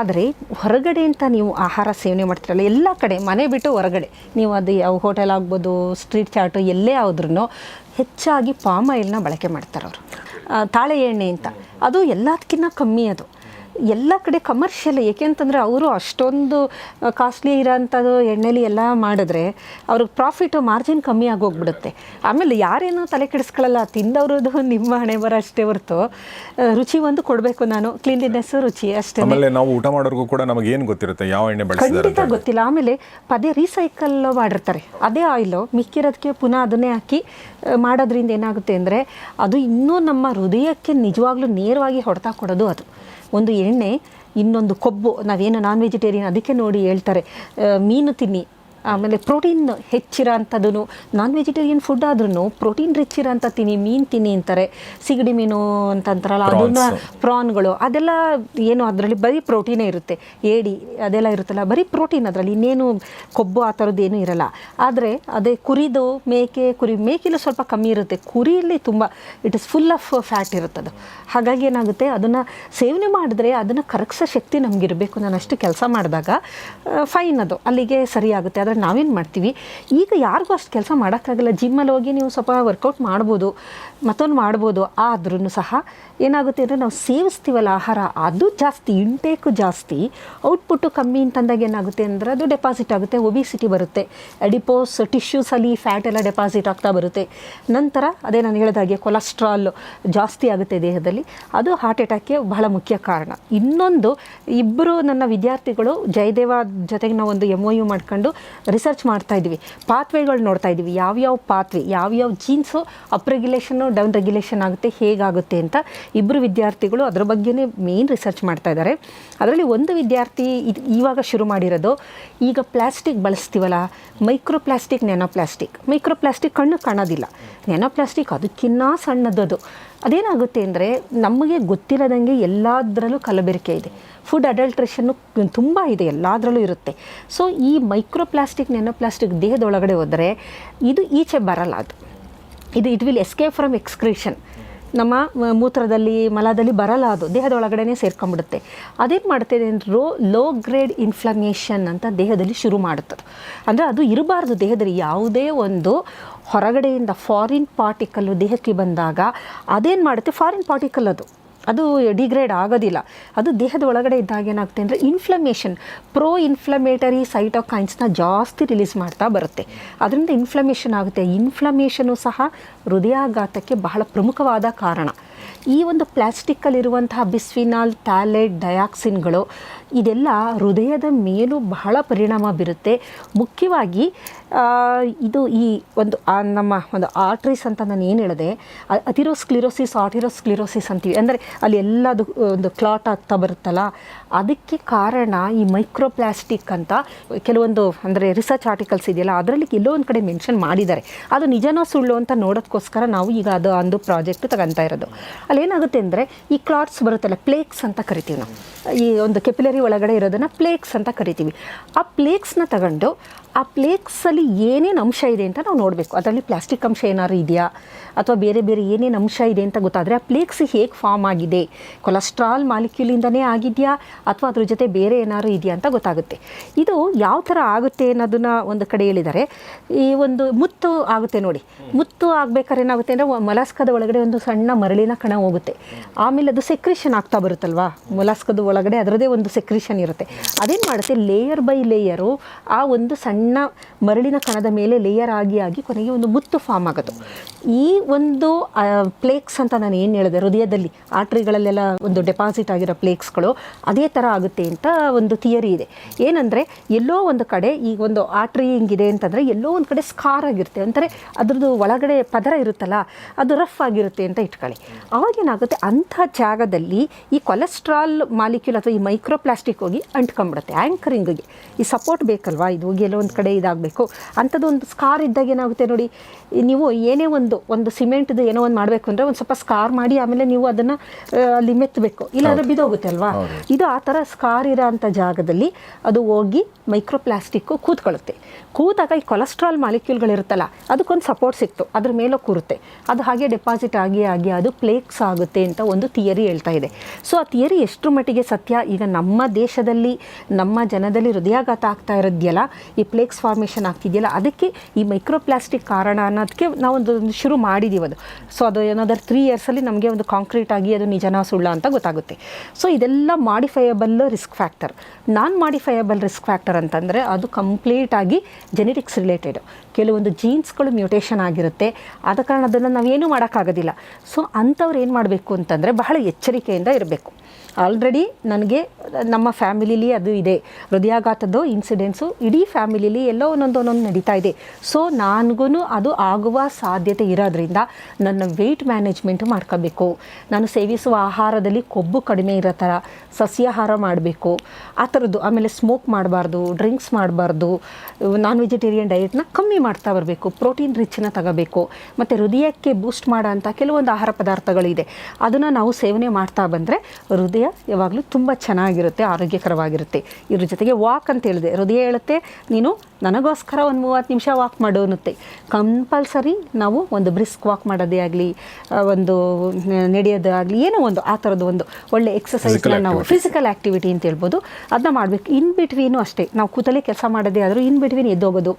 ಆದರೆ ಹೊರಗಡೆ ಅಂತ ನೀವು ಆಹಾರ ಸೇವನೆ ಮಾಡ್ತೀರಲ್ಲ, ಎಲ್ಲ ಕಡೆ, ಮನೆ ಬಿಟ್ಟು ಹೊರಗಡೆ, ನೀವು ಅದು ಯಾವ ಹೋಟೆಲ್ ಆಗ್ಬೋದು ಸ್ಟ್ರೀಟ್ ಚಾಟು ಎಲ್ಲೇ ಆದ್ರೂ ಹೆಚ್ಚಾಗಿ ಪಾಮ್ ಆಯಿಲ್ನ ಬಳಕೆ ಮಾಡ್ತಾರೆ ಅವರು ತಾಳೆ ಎಣ್ಣೆ ಅಂತ. ಅದು ಎಲ್ಲದಕ್ಕಿಂತ ಕಮ್ಮಿ ಅದು. ಎಲ್ಲ ಕಡೆ ಕಮರ್ಷಿಯಲ್ ಏಕೆಂತಂದರೆ ಅವರು ಅಷ್ಟೊಂದು ಕಾಸ್ಟ್ಲಿ ಇರೋಂಥದ್ದು ಎಣ್ಣೆಲಿ ಎಲ್ಲ ಮಾಡಿದ್ರೆ ಅವ್ರಿಗೆ ಪ್ರಾಫಿಟು ಮಾರ್ಜಿನ್ ಕಮ್ಮಿ ಆಗೋಗ್ಬಿಡುತ್ತೆ. ಆಮೇಲೆ ಯಾರೇನೋ ತಲೆ ಕೆಡಿಸ್ಕೊಳ್ಳಲ್ಲ ತಿಂದವ್ರದ್ದು ನಿಮ್ಮ ಹಣೆ ಬರ ಅಷ್ಟೇ ಹೊರತು. ರುಚಿ ಒಂದು ಕೊಡಬೇಕು ನಾನು. ಕ್ಲೀನ್ಲಿನೆಸ್ ರುಚಿ ಅಷ್ಟೇ ಆಮೇಲೆ ನಾವು ಊಟ ಮಾಡೋರ್ಗು ಕೂಡ ನಮಗೆ ಏನು ಗೊತ್ತಿರುತ್ತೆ? ಯಾವ ಎಣ್ಣೆ ಖಂಡಿತ ಗೊತ್ತಿಲ್ಲ. ಆಮೇಲೆ ಪದೇ ರೀಸೈಕಲ್ ಮಾಡಿರ್ತಾರೆ. ಅದೇ ಆಯಿಲು ಮಿಕ್ಕಿರೋದಕ್ಕೆ ಪುನಃ ಅದನ್ನೇ ಹಾಕಿ ಮಾಡೋದ್ರಿಂದ ಏನಾಗುತ್ತೆ ಅಂದರೆ ಅದು ಇನ್ನೂ ನಮ್ಮ ಹೃದಯಕ್ಕೆ ನಿಜವಾಗ್ಲೂ ನೇರವಾಗಿ ಹೊಡೆತ ಕೊಡೋದು ಅದು. ಒಂದು ಎಣ್ಣೆ ಇನ್ನೊಂದು ಕೊಬ್ಬು ನಾವೇನು ನಾನ್ ವೆಜಿಟೇರಿಯನ್ ಅದಕ್ಕೆ ನೋಡಿ ಹೇಳ್ತಾರೆ. ಮೀನು ತಿನ್ನಿ. ಆಮೇಲೆ ಪ್ರೋಟೀನ್ ಹೆಚ್ಚಿರೋ ಅಂಥದ್ದು ನಾನ್ ವೆಜಿಟೇರಿಯನ್ ಫುಡ್ ಆದ್ರೂ ಪ್ರೋಟೀನ್ ರಿಚ್ ಇರೋಂಥ ತಿನ್ನಿ ಮೀನು ತಿನ್ನಿ ಅಂತಾರೆ. ಸಿಗಡಿ ಮೀನು ಅಂತಂತಾರಲ್ಲ ಅದನ್ನು ಅದನ್ನ ಪ್ರಾನ್ಗಳು ಅದೆಲ್ಲ ಏನು ಅದರಲ್ಲಿ ಬರೀ ಪ್ರೋಟೀನೇ ಇರುತ್ತೆ. ಏಡಿ ಅದೆಲ್ಲ ಇರುತ್ತಲ್ಲ ಬರೀ ಪ್ರೋಟೀನ್ ಅದರಲ್ಲಿ ಇನ್ನೇನು ಕೊಬ್ಬು ಆ ಥರದ್ದು ಏನೂ ಇರಲ್ಲ. ಆದರೆ ಅದೇ ಕುರಿದು ಮೇಕೆ ಕುರಿ ಮೇಕೆಲೂ ಸ್ವಲ್ಪ ಕಮ್ಮಿ ಇರುತ್ತೆ. ಕುರಿಯಲ್ಲಿ ತುಂಬ it is full of fat ಇರುತ್ತದು. ಹಾಗಾಗಿ ಏನಾಗುತ್ತೆ ಅದನ್ನು ಸೇವನೆ ಮಾಡಿದ್ರೆ ಅದನ್ನು ಕರಗಿಸೋ ಶಕ್ತಿ ನಮಗಿರಬೇಕು. ನಾನು ಅಷ್ಟು ಕೆಲಸ ಮಾಡಿದಾಗ ಫೈನ್ ಅದು. ಅಲ್ಲಿಗೆ ಸರಿ ಆಗುತ್ತೆ ಆದರೆ ನಾವೇನು ಮಾಡ್ತೀವಿ? ಈಗ ಯಾರಿಗೂ ಅಷ್ಟು ಕೆಲಸ ಮಾಡೋಕ್ಕಾಗಲ್ಲ. ಜಿಮ್ಮಲ್ಲಿ ಹೋಗಿ ನೀವು ಸ್ವಲ್ಪ ವರ್ಕೌಟ್ ಮಾಡ್ಬೋದು, ಮತ್ತೊಂದು ಮಾಡ್ಬೋದು. ಆದ್ರೂ ಸಹ ಏನಾಗುತ್ತೆ ಅಂದರೆ ನಾವು ಸೇವಿಸ್ತೀವಲ್ಲ ಆಹಾರ. ಅದು ಜಾಸ್ತಿ ಇಂಟೇಕು ಜಾಸ್ತಿ. ಔಟ್ಪುಟ್ಟು ಕಮ್ಮಿ ಅಂತಂದಾಗ ಏನಾಗುತ್ತೆ ಅಂದರೆ ಅದು ಡೆಪಾಸಿಟ್ ಆಗುತ್ತೆ ಒಬಿಸಿಟಿ ಬರುತ್ತೆ. ಅಡಿಪೋಸ್ ಟಿಶ್ಯೂಸಲ್ಲಿ ಫ್ಯಾಟ್ ಎಲ್ಲ ಡೆಪಾಸಿಟ್ ಆಗ್ತಾ ಬರುತ್ತೆ. ನಂತರ ಅದೇ ನಾನು ಹೇಳಿದಾಗೆ ಕೊಲೆಸ್ಟ್ರಾಲ್ ಜಾಸ್ತಿ ಆಗುತ್ತೆ ದೇಹದಲ್ಲಿ. ಅದು ಹಾರ್ಟ್ ಅಟ್ಯಾಕ್ಗೆ ಬಹಳ ಮುಖ್ಯ ಕಾರಣ. ಇನ್ನೊಂದು ಇಬ್ಬರು ನನ್ನ ವಿದ್ಯಾರ್ಥಿಗಳು ಜಯದೇವ ಜೊತೆಗೆ ನಾವು ಒಂದು ಎಂ ಒ ಯು ಮಾಡ್ಕೊಂಡು ರಿಸರ್ಚ್ ಮಾಡ್ತಾ ಇದ್ದೀವಿ ಪಾತ್ವೆಗಳು ನೋಡ್ತಾ ಇದ್ದೀವಿ ಯಾವ್ಯಾವ ಪಾತ್ವೆ ಯಾವ್ಯಾವ ಜೀನ್ಸು ಅಪ್ ರೆಗ್ಯುಲೇಷನ್ನು ಡೌನ್ ರೆಗ್ಯುಲೇಷನ್ ಆಗುತ್ತೆ, ಹೇಗಾಗುತ್ತೆ ಅಂತ ಇಬ್ಬರು ವಿದ್ಯಾರ್ಥಿಗಳು ಅದರ ಬಗ್ಗೆನೇ ಮೇನ್ ರಿಸರ್ಚ್ ಮಾಡ್ತಾ ಇದ್ದಾರೆ. ಅದರಲ್ಲಿ ಒಂದು ವಿದ್ಯಾರ್ಥಿ ಇದು ಇವಾಗ ಶುರು ಮಾಡಿರೋದು, ಈಗ ಪ್ಲಾಸ್ಟಿಕ್ ಬಳಸ್ತೀವಲ್ಲ micro plastic nano plastic micro plastic ಕಣ್ಣು ಕಾಣೋದಿಲ್ಲ. ನೆನೋ ಪ್ಲಾಸ್ಟಿಕ್ ಅದಕ್ಕಿನ್ನ ಸಣ್ಣದದು. ಅದೇನಾಗುತ್ತೆ ಅಂದರೆ, ನಮಗೆ ಗೊತ್ತಿಲ್ಲದಂಗೆ ಎಲ್ಲದರಲ್ಲೂ ಕಲಬೆರಕೆ ಇದೆ. ಫುಡ್ ಅಡಲ್ಟ್ರೇಷನ್ನು ತುಂಬ ಇದೆ, ಎಲ್ಲದರಲ್ಲೂ ಇರುತ್ತೆ. ಸೊ ಈ ಮೈಕ್ರೋ ಪ್ಲಾಸ್ಟಿಕ್ ನೆನೋ ಪ್ಲಾಸ್ಟಿಕ್ ದೇಹದೊಳಗಡೆ ಹೋದರೆ ಇದು ಈಚೆ ಬರಲ್ಲ ಅದು. ಇದು it will escape from excretion ನಮ್ಮ ಮೂತ್ರದಲ್ಲಿ, ಮಲದಲ್ಲಿ ಬರಲ್ಲ ಅದು. ದೇಹದೊಳಗಡೆ ಸೇರ್ಕೊಂಡ್ಬಿಡುತ್ತೆ. ಅದೇನು ಮಾಡ್ತಿದೆ ಅಂದ್ರೆ ಲೋ ಗ್ರೇಡ್ ಇನ್ಫ್ಲಮೇಷನ್ ಅಂತ ದೇಹದಲ್ಲಿ ಶುರು ಮಾಡುತ್ತದೆ. ಅಂದರೆ, ಅದು ಇರಬಾರ್ದು. ದೇಹದಲ್ಲಿ ಯಾವುದೇ ಒಂದು ಹೊರಗಡೆಯಿಂದ ಫಾರಿನ್ ಪಾರ್ಟಿಕಲ್ಲು ದೇಹಕ್ಕೆ ಬಂದಾಗ ಅದೇನು ಮಾಡುತ್ತೆ? ಫಾರಿನ್ ಪಾರ್ಟಿಕಲ್ ಅದು. ಅದು ಡಿಗ್ರೇಡ್ ಆಗೋದಿಲ್ಲ. ಅದು ದೇಹದ ಒಳಗಡೆ ಇದ್ದಾಗ ಏನಾಗುತ್ತೆ ಅಂದರೆ ಇನ್ಫ್ಲಮೇಷನ್ ಪ್ರೋ ಇನ್ಫ್ಲಮೇಟರಿ ಸೈಟೋಕೈನ್ಸ್ನ ಜಾಸ್ತಿ ರಿಲೀಸ್ ಮಾಡ್ತಾ ಬರುತ್ತೆ. ಅದರಿಂದ ಇನ್ಫ್ಲಮೇಷನ್ ಆಗುತ್ತೆ. ಇನ್ಫ್ಲಮೇಷನು ಸಹ ಹೃದಯಾಘಾತಕ್ಕೆ ಬಹಳ ಪ್ರಮುಖವಾದ ಕಾರಣ. ಈ ಒಂದು ಪ್ಲಾಸ್ಟಿಕ್ಕಲ್ಲಿರುವಂತಹ ಬಿಸ್ಫಿನಾಲ್ ಟ್ಯಾಲೆಟ್ ಡಯಾಕ್ಸಿನ್ಗಳು, ಇದೆಲ್ಲ ಹೃದಯದ ಮೇಲೂ ಬಹಳ ಪರಿಣಾಮ ಬೀರುತ್ತೆ. ಮುಖ್ಯವಾಗಿ ಇದು ಈ ಒಂದು ನಮ್ಮ ಒಂದು ಆರ್ಟ್ರೀಸ್ ಅಂತ ನಾನು ಏನು ಹೇಳಿದೆ ಅತಿರೋಸ್ಕ್ಲಿರೋಸಿಸ್ ಆಟಿರೋಸ್ಕ್ಲಿರೋಸಿಸ್ ಅಂತೀವಿ. ಅಂದರೆ ಅಲ್ಲಿ ಎಲ್ಲದು, ಒಂದು ಕ್ಲಾಟ್ ಆಗ್ತಾ ಬರುತ್ತಲ್ಲ, ಅದಕ್ಕೆ ಕಾರಣ ಈ ಮೈಕ್ರೋಪ್ಲಾಸ್ಟಿಕ್ ಅಂತ ಕೆಲವೊಂದು, ಅಂದರೆ ರಿಸರ್ಚ್ ಆರ್ಟಿಕಲ್ಸ್ ಇದೆಯಲ್ಲ, ಅದರಲ್ಲಿ ಎಲ್ಲೋ ಒಂದು ಕಡೆ ಮೆನ್ಷನ್ ಮಾಡಿದ್ದಾರೆ. ಅದು ನಿಜನೋ ಸುಳ್ಳು ಅಂತ ನೋಡೋದಕ್ಕೋಸ್ಕರ ನಾವು ಈಗ ಅದು ಒಂದು ಪ್ರಾಜೆಕ್ಟ್ ತಗೊತಾ ಇರೋದು. ಅಲ್ಲಿ ಏನಾಗುತ್ತೆ ಅಂದರೆ ಈ ಕ್ಲಾಟ್ಸ್ ಬರುತ್ತಲ್ಲ ಪ್ಲೇಕ್ಸ್ ಅಂತ ಕರಿತೀವಿ ನಾವು. ಈ ಒಂದು ಕೆಪಿಲರಿ ಒಳಗಡೆ ಇರೋದನ್ನು ಪ್ಲೇಕ್ಸ್ ಅಂತ ಕರಿತೀವಿ. ಆ ಪ್ಲೇಕ್ಸ್ನ ತಗೊಂಡು ಆ ಪ್ಲೇಕ್ಸಲ್ಲಿ ಏನೇನು ಅಂಶ ಇದೆ ಅಂತ ನಾವು ನೋಡಬೇಕು. ಅದರಲ್ಲಿ ಪ್ಲಾಸ್ಟಿಕ್ ಅಂಶ ಏನಾದ್ರು ಇದೆಯಾ? ಅಥವಾ ಬೇರೆ ಬೇರೆ ಏನೇನು ಅಂಶ ಇದೆ ಅಂತ ಗೊತ್ತಾದರೆ ಆ ಪ್ಲೇಕ್ಸ್ ಹೇಗೆ ಫಾರ್ಮ್ ಆಗಿದೆ? ಕೊಲೆಸ್ಟ್ರಾಲ್ ಮಾಲಿಕ್ಯೂಲಿಂದನೇ ಆಗಿದೆಯಾ? ಅಥವಾ ಅದ್ರ ಜೊತೆ ಬೇರೆ ಏನಾದರೂ ಇದೆಯಾ ಅಂತ ಗೊತ್ತಾಗುತ್ತೆ. ಇದು ಯಾವ ಥರ ಆಗುತ್ತೆ ಅನ್ನೋದನ್ನ ಒಂದು ಕಡೆ ಹೇಳಿದರೆ ಈ ಒಂದು ಮುತ್ತು ಆಗುತ್ತೆ ನೋಡಿ. ಮುತ್ತು ಆಗಬೇಕಾದ್ರೆ ಏನಾಗುತ್ತೆ ಅಂದರೆ ಮಲಾಸ್ಕದ ಒಳಗಡೆ ಒಂದು ಸಣ್ಣ ಮರಳಿನ ಕಣ ಹೋಗುತ್ತೆ. ಆಮೇಲೆ ಅದು ಸೆಕ್ರೇಷನ್ ಆಗ್ತಾ ಬರುತ್ತಲ್ವಾ? ಮೊಲಾಸ್ಕದ ಒಳಗಡೆ ಅದರದೇ ಒಂದು ಸೆಕ್ರೇಷನ್ ಇರುತ್ತೆ. ಅದೇನು ಮಾಡುತ್ತೆ? ಲೇಯರ್ ಬೈ ಲೇಯರು ಆ ಒಂದು ಸಣ್ಣ ಮರಳಿನ ಕಣದ ಮೇಲೆ ಲೇಯರ್ ಆಗಿ ಆಗಿ ಕೊನೆಗೆ ಒಂದು ಮುತ್ತು ಫಾರ್ಮ್ ಆಗೋದು. ಈ ಒಂದು ಪ್ಲೇಕ್ಸ್ ಅಂತ ನಾನು ಏನು ಹೇಳಿದೆ, ಹೃದಯದಲ್ಲಿ ಆರ್ಟ್ರಿಗಳಲ್ಲೆಲ್ಲ ಒಂದು ಡೆಪಾಸಿಟ್ ಆಗಿರೋ ಪ್ಲೇಕ್ಸ್ಗಳು ಅದೇ ಥರ ಆಗುತ್ತೆ ಅಂತ ಒಂದು ಥಿಯರಿ ಇದೆ. ಏನಂದರೆ, ಎಲ್ಲೋ ಒಂದು ಕಡೆ ಈಗ ಒಂದು ಆರ್ಟ್ರಿ ಹಿಂಗಿದೆ ಅಂತಂದರೆ ಎಲ್ಲೋ ಒಂದು ಕಡೆ ಸ್ಕಾರ್ ಆಗಿರುತ್ತೆ. ಅಂತಾರೆ ಅದ್ರದ್ದು ಒಳಗಡೆ ಪದರ ಇರುತ್ತಲ್ಲ, ಅದು ರಫ್ ಆಗಿರುತ್ತೆ ಅಂತ ಇಟ್ಕೊಳ್ಳಿ. ಅವಾಗೇನಾಗುತ್ತೆ ಅಂಥ ಜಾಗದಲ್ಲಿ ಈ ಕೊಲೆಸ್ಟ್ರಾಲ್ ಮಾಲಿಕ್ಯೂಲ್ ಅಥವಾ ಈ ಮೈಕ್ರೋಪ್ಲಾಸ್ಟಿಕ್ ಹೋಗಿ ಅಂಟ್ಕೊಂಡ್ಬಿಡುತ್ತೆ. ಆ್ಯಂಕರಿಂಗಿಗೆ ಈ ಸಪೋರ್ಟ್ ಬೇಕಲ್ವಾ? ಇದು ಹೋಗಿ ಎಲ್ಲೋ ಒಂದು ಕಡೆ ಇದಾಗಬೇಕು. ಅಂಥದ್ದು ಒಂದು ಸ್ಕಾರ್ ಇದ್ದಾಗ ಏನಾಗುತ್ತೆ ನೋಡಿ ನೀವು ಏನೇ ಒಂದು ಒಂದು ಸಿಮೆಂಟ್ದು ಏನೋ ಒಂದು ಮಾಡಬೇಕು ಅಂದರೆ ಒಂದು ಸ್ವಲ್ಪ ಸ್ಕಾರ್ ಮಾಡಿ ಆಮೇಲೆ ನೀವು ಅದನ್ನು ಅಲ್ಲಿ ಮೆತ್ತಬೇಕು ಇಲ್ಲಾಂದ್ರೆ ಬಿದೋಗುತ್ತೆ ಅಲ್ವಾ? ಇದು ಆ ಥರ ಸ್ಕಾರ್ ಇರೋ ಅಂಥ ಜಾಗದಲ್ಲಿ ಅದು ಹೋಗಿ ಮೈಕ್ರೋಪ್ಲಾಸ್ಟಿಕ್ಕು ಕೂತ್ಕೊಳ್ಳುತ್ತೆ. ಕೂತಾಗ ಈ ಕೊಲೆಸ್ಟ್ರಾಲ್ ಮಾಲಿಕ್ಯೂಲ್ಗಳಿರುತ್ತಲ್ಲ ಅದಕ್ಕೊಂದು ಸಪೋರ್ಟ್ ಸಿಕ್ತು. ಅದ್ರ ಮೇಲೆ ಕೂರುತ್ತೆ. ಅದು ಹಾಗೆ ಡೆಪಾಸಿಟ್ ಆಗಿ ಆಗಿ ಅದು ಪ್ಲೇಕ್ಸ್ ಆಗುತ್ತೆ ಅಂತ ಒಂದು ಥಿಯರಿ ಹೇಳ್ತಾ ಇದೆ. ಸೊ ಆ ಥಿಯರಿ ಎಷ್ಟು ಮಟ್ಟಿಗೆ ಸತ್ಯ? ಈಗ ನಮ್ಮ ದೇಶದಲ್ಲಿ ನಮ್ಮ ಜನದಲ್ಲಿ ಹೃದಯಾಘಾತ ಆಗ್ತಾ ಇರೋದ್ಯಲ್ಲ ಈ ಪ್ಲೇಕ್ಸ್ ಫಾರ್ಮೇಷನ್ ಆಗ್ತಿದೆಯಲ್ಲ, ಅದಕ್ಕೆ ಈ ಮೈಕ್ರೋಪ್ಲಾಸ್ಟಿಕ್ ಕಾರಣ ಅನ್ನೋದಕ್ಕೆ ನಾವೊಂದು ಶುರು ಮಾಡಿದ್ದೀವಿ ಅದು. ಸೊ ಅದು ಏನಾದರೂ ತ್ರೀ ಇಯರ್ಸಲ್ಲಿ ನಮಗೆ ಒಂದು ಕಾಂಕ್ರೀಟ್ ಆಗಿ ಅದು ನಿಜನಾ ಸುಳ್ಳ ಅಂತ ಗೊತ್ತಾಗುತ್ತೆ. ಸೊ ಇದೆಲ್ಲ modifiable risk factor non modifiable risk factor ಅಂತಂದರೆ ಅದು ಕಂಪ್ಲೀಟಾಗಿ ಜೆನೆಟಿಕ್ಸ್ ರಿಲೇಟೆಡ್ ಕೆಲವೊಂದು ಜೀನ್ಸ್ಗಳು ಮ್ಯೂಟೇಷನ್ ಆಗಿರುತ್ತೆ. ಆದ ಕಾರಣ ಅದನ್ನು ನಾವೇನು ಮಾಡೋಕ್ಕಾಗೋದಿಲ್ಲ. ಸೊ ಅಂಥವ್ರು ಏನು ಮಾಡಬೇಕು ಅಂತಂದರೆ ಬಹಳ ಎಚ್ಚರಿಕೆಯಿಂದ ಇರಬೇಕು. ಆಲ್ರೆಡಿ ನನಗೆ ನಮ್ಮ ಫ್ಯಾಮಿಲಿಲಿ ಅದು ಇದೆ. ಹೃದಯಾಘಾತದ್ದು ಇನ್ಸಿಡೆನ್ಸು ಇಡೀ ಫ್ಯಾಮಿಲಿಲಿ ಎಲ್ಲೋ ಒಂದೊಂದು ಒಂದೊಂದು ನಡೀತಾ ಇದೆ. ಸೊ ನನಗೂ ಅದು ಆಗುವ ಸಾಧ್ಯತೆ ಇರೋದ್ರಿಂದ ನನ್ನ ವೆಯ್ಟ್ ಮ್ಯಾನೇಜ್ಮೆಂಟ್ ಮಾಡ್ಕೋಬೇಕು. ನಾನು ಸೇವಿಸುವ ಆಹಾರದಲ್ಲಿ ಕೊಬ್ಬು ಕಡಿಮೆ ಇರೋ ಥರ, ಸಸ್ಯಾಹಾರ ಮಾಡಬೇಕು. ಆ ಥರದ್ದು, ಆಮೇಲೆ ಸ್ಮೋಕ್ ಮಾಡಬಾರ್ದು ಡ್ರಿಂಕ್ಸ್ ಮಾಡಬಾರ್ದು ನಾನ್ ವೆಜಿಟೇರಿಯನ್ ಡಯೆಟ್ನ ಕಮ್ಮಿ ಮಾಡ್ತಾ ಬರಬೇಕು ಪ್ರೋಟೀನ್ ರಿಚ್ನ ತಗೋಬೇಕು ಮತ್ತು ಹೃದಯಕ್ಕೆ ಬೂಸ್ಟ್ ಮಾಡೋಂಥ ಕೆಲವೊಂದು ಆಹಾರ ಪದಾರ್ಥಗಳಿದೆ. ಅದನ್ನು ನಾವು ಸೇವನೆ ಮಾಡ್ತಾ ಬಂದರೆ ಹೃದಯ ಯಾವಾಗಲೂ ತುಂಬ ಚೆನ್ನಾಗಿರುತ್ತೆ ಆರೋಗ್ಯಕರವಾಗಿರುತ್ತೆ. ಇದ್ರ ಜೊತೆಗೆ ವಾಕ್ ಅಂತ ಹೇಳಿದೆ. ಹೃದಯ ಹೇಳುತ್ತೆ ನೀನು ನನಗೋಸ್ಕರ ಒಂದು ಮೂವತ್ತು ನಿಮಿಷ ವಾಕ್ ಮಾಡು ಅನ್ನುತ್ತೆ. ಕಂಪಲ್ಸರಿ ನಾವು ಒಂದು ಬ್ರಿಸ್ಕ್ ವಾಕ್ ಮಾಡೋದೇ ಆಗಲಿ ಒಂದು ನಡೆಯೋದೇ ಆಗಲಿ ಏನೋ ಒಂದು ಆ ಥರದ್ದು ಒಂದು ಒಳ್ಳೆ ಎಕ್ಸಸೈಸ್ನ ನಾವು ಫಿಸಿಕಲ್ ಆ್ಯಕ್ಟಿವಿಟಿ ಅಂತ ಹೇಳ್ಬೋದು. ಅದನ್ನ ಮಾಡಬೇಕು. ಇನ್ ಬಿಟ್ವೀನು ಅಷ್ಟೇ. ನಾವು ಕೂತಲೇ ಕೆಲಸ ಮಾಡೋದೇ ಆದರೂ ಇನ್ ಬಿಟ್ವೀನ್ ಎದ್ದೋಗೋದು.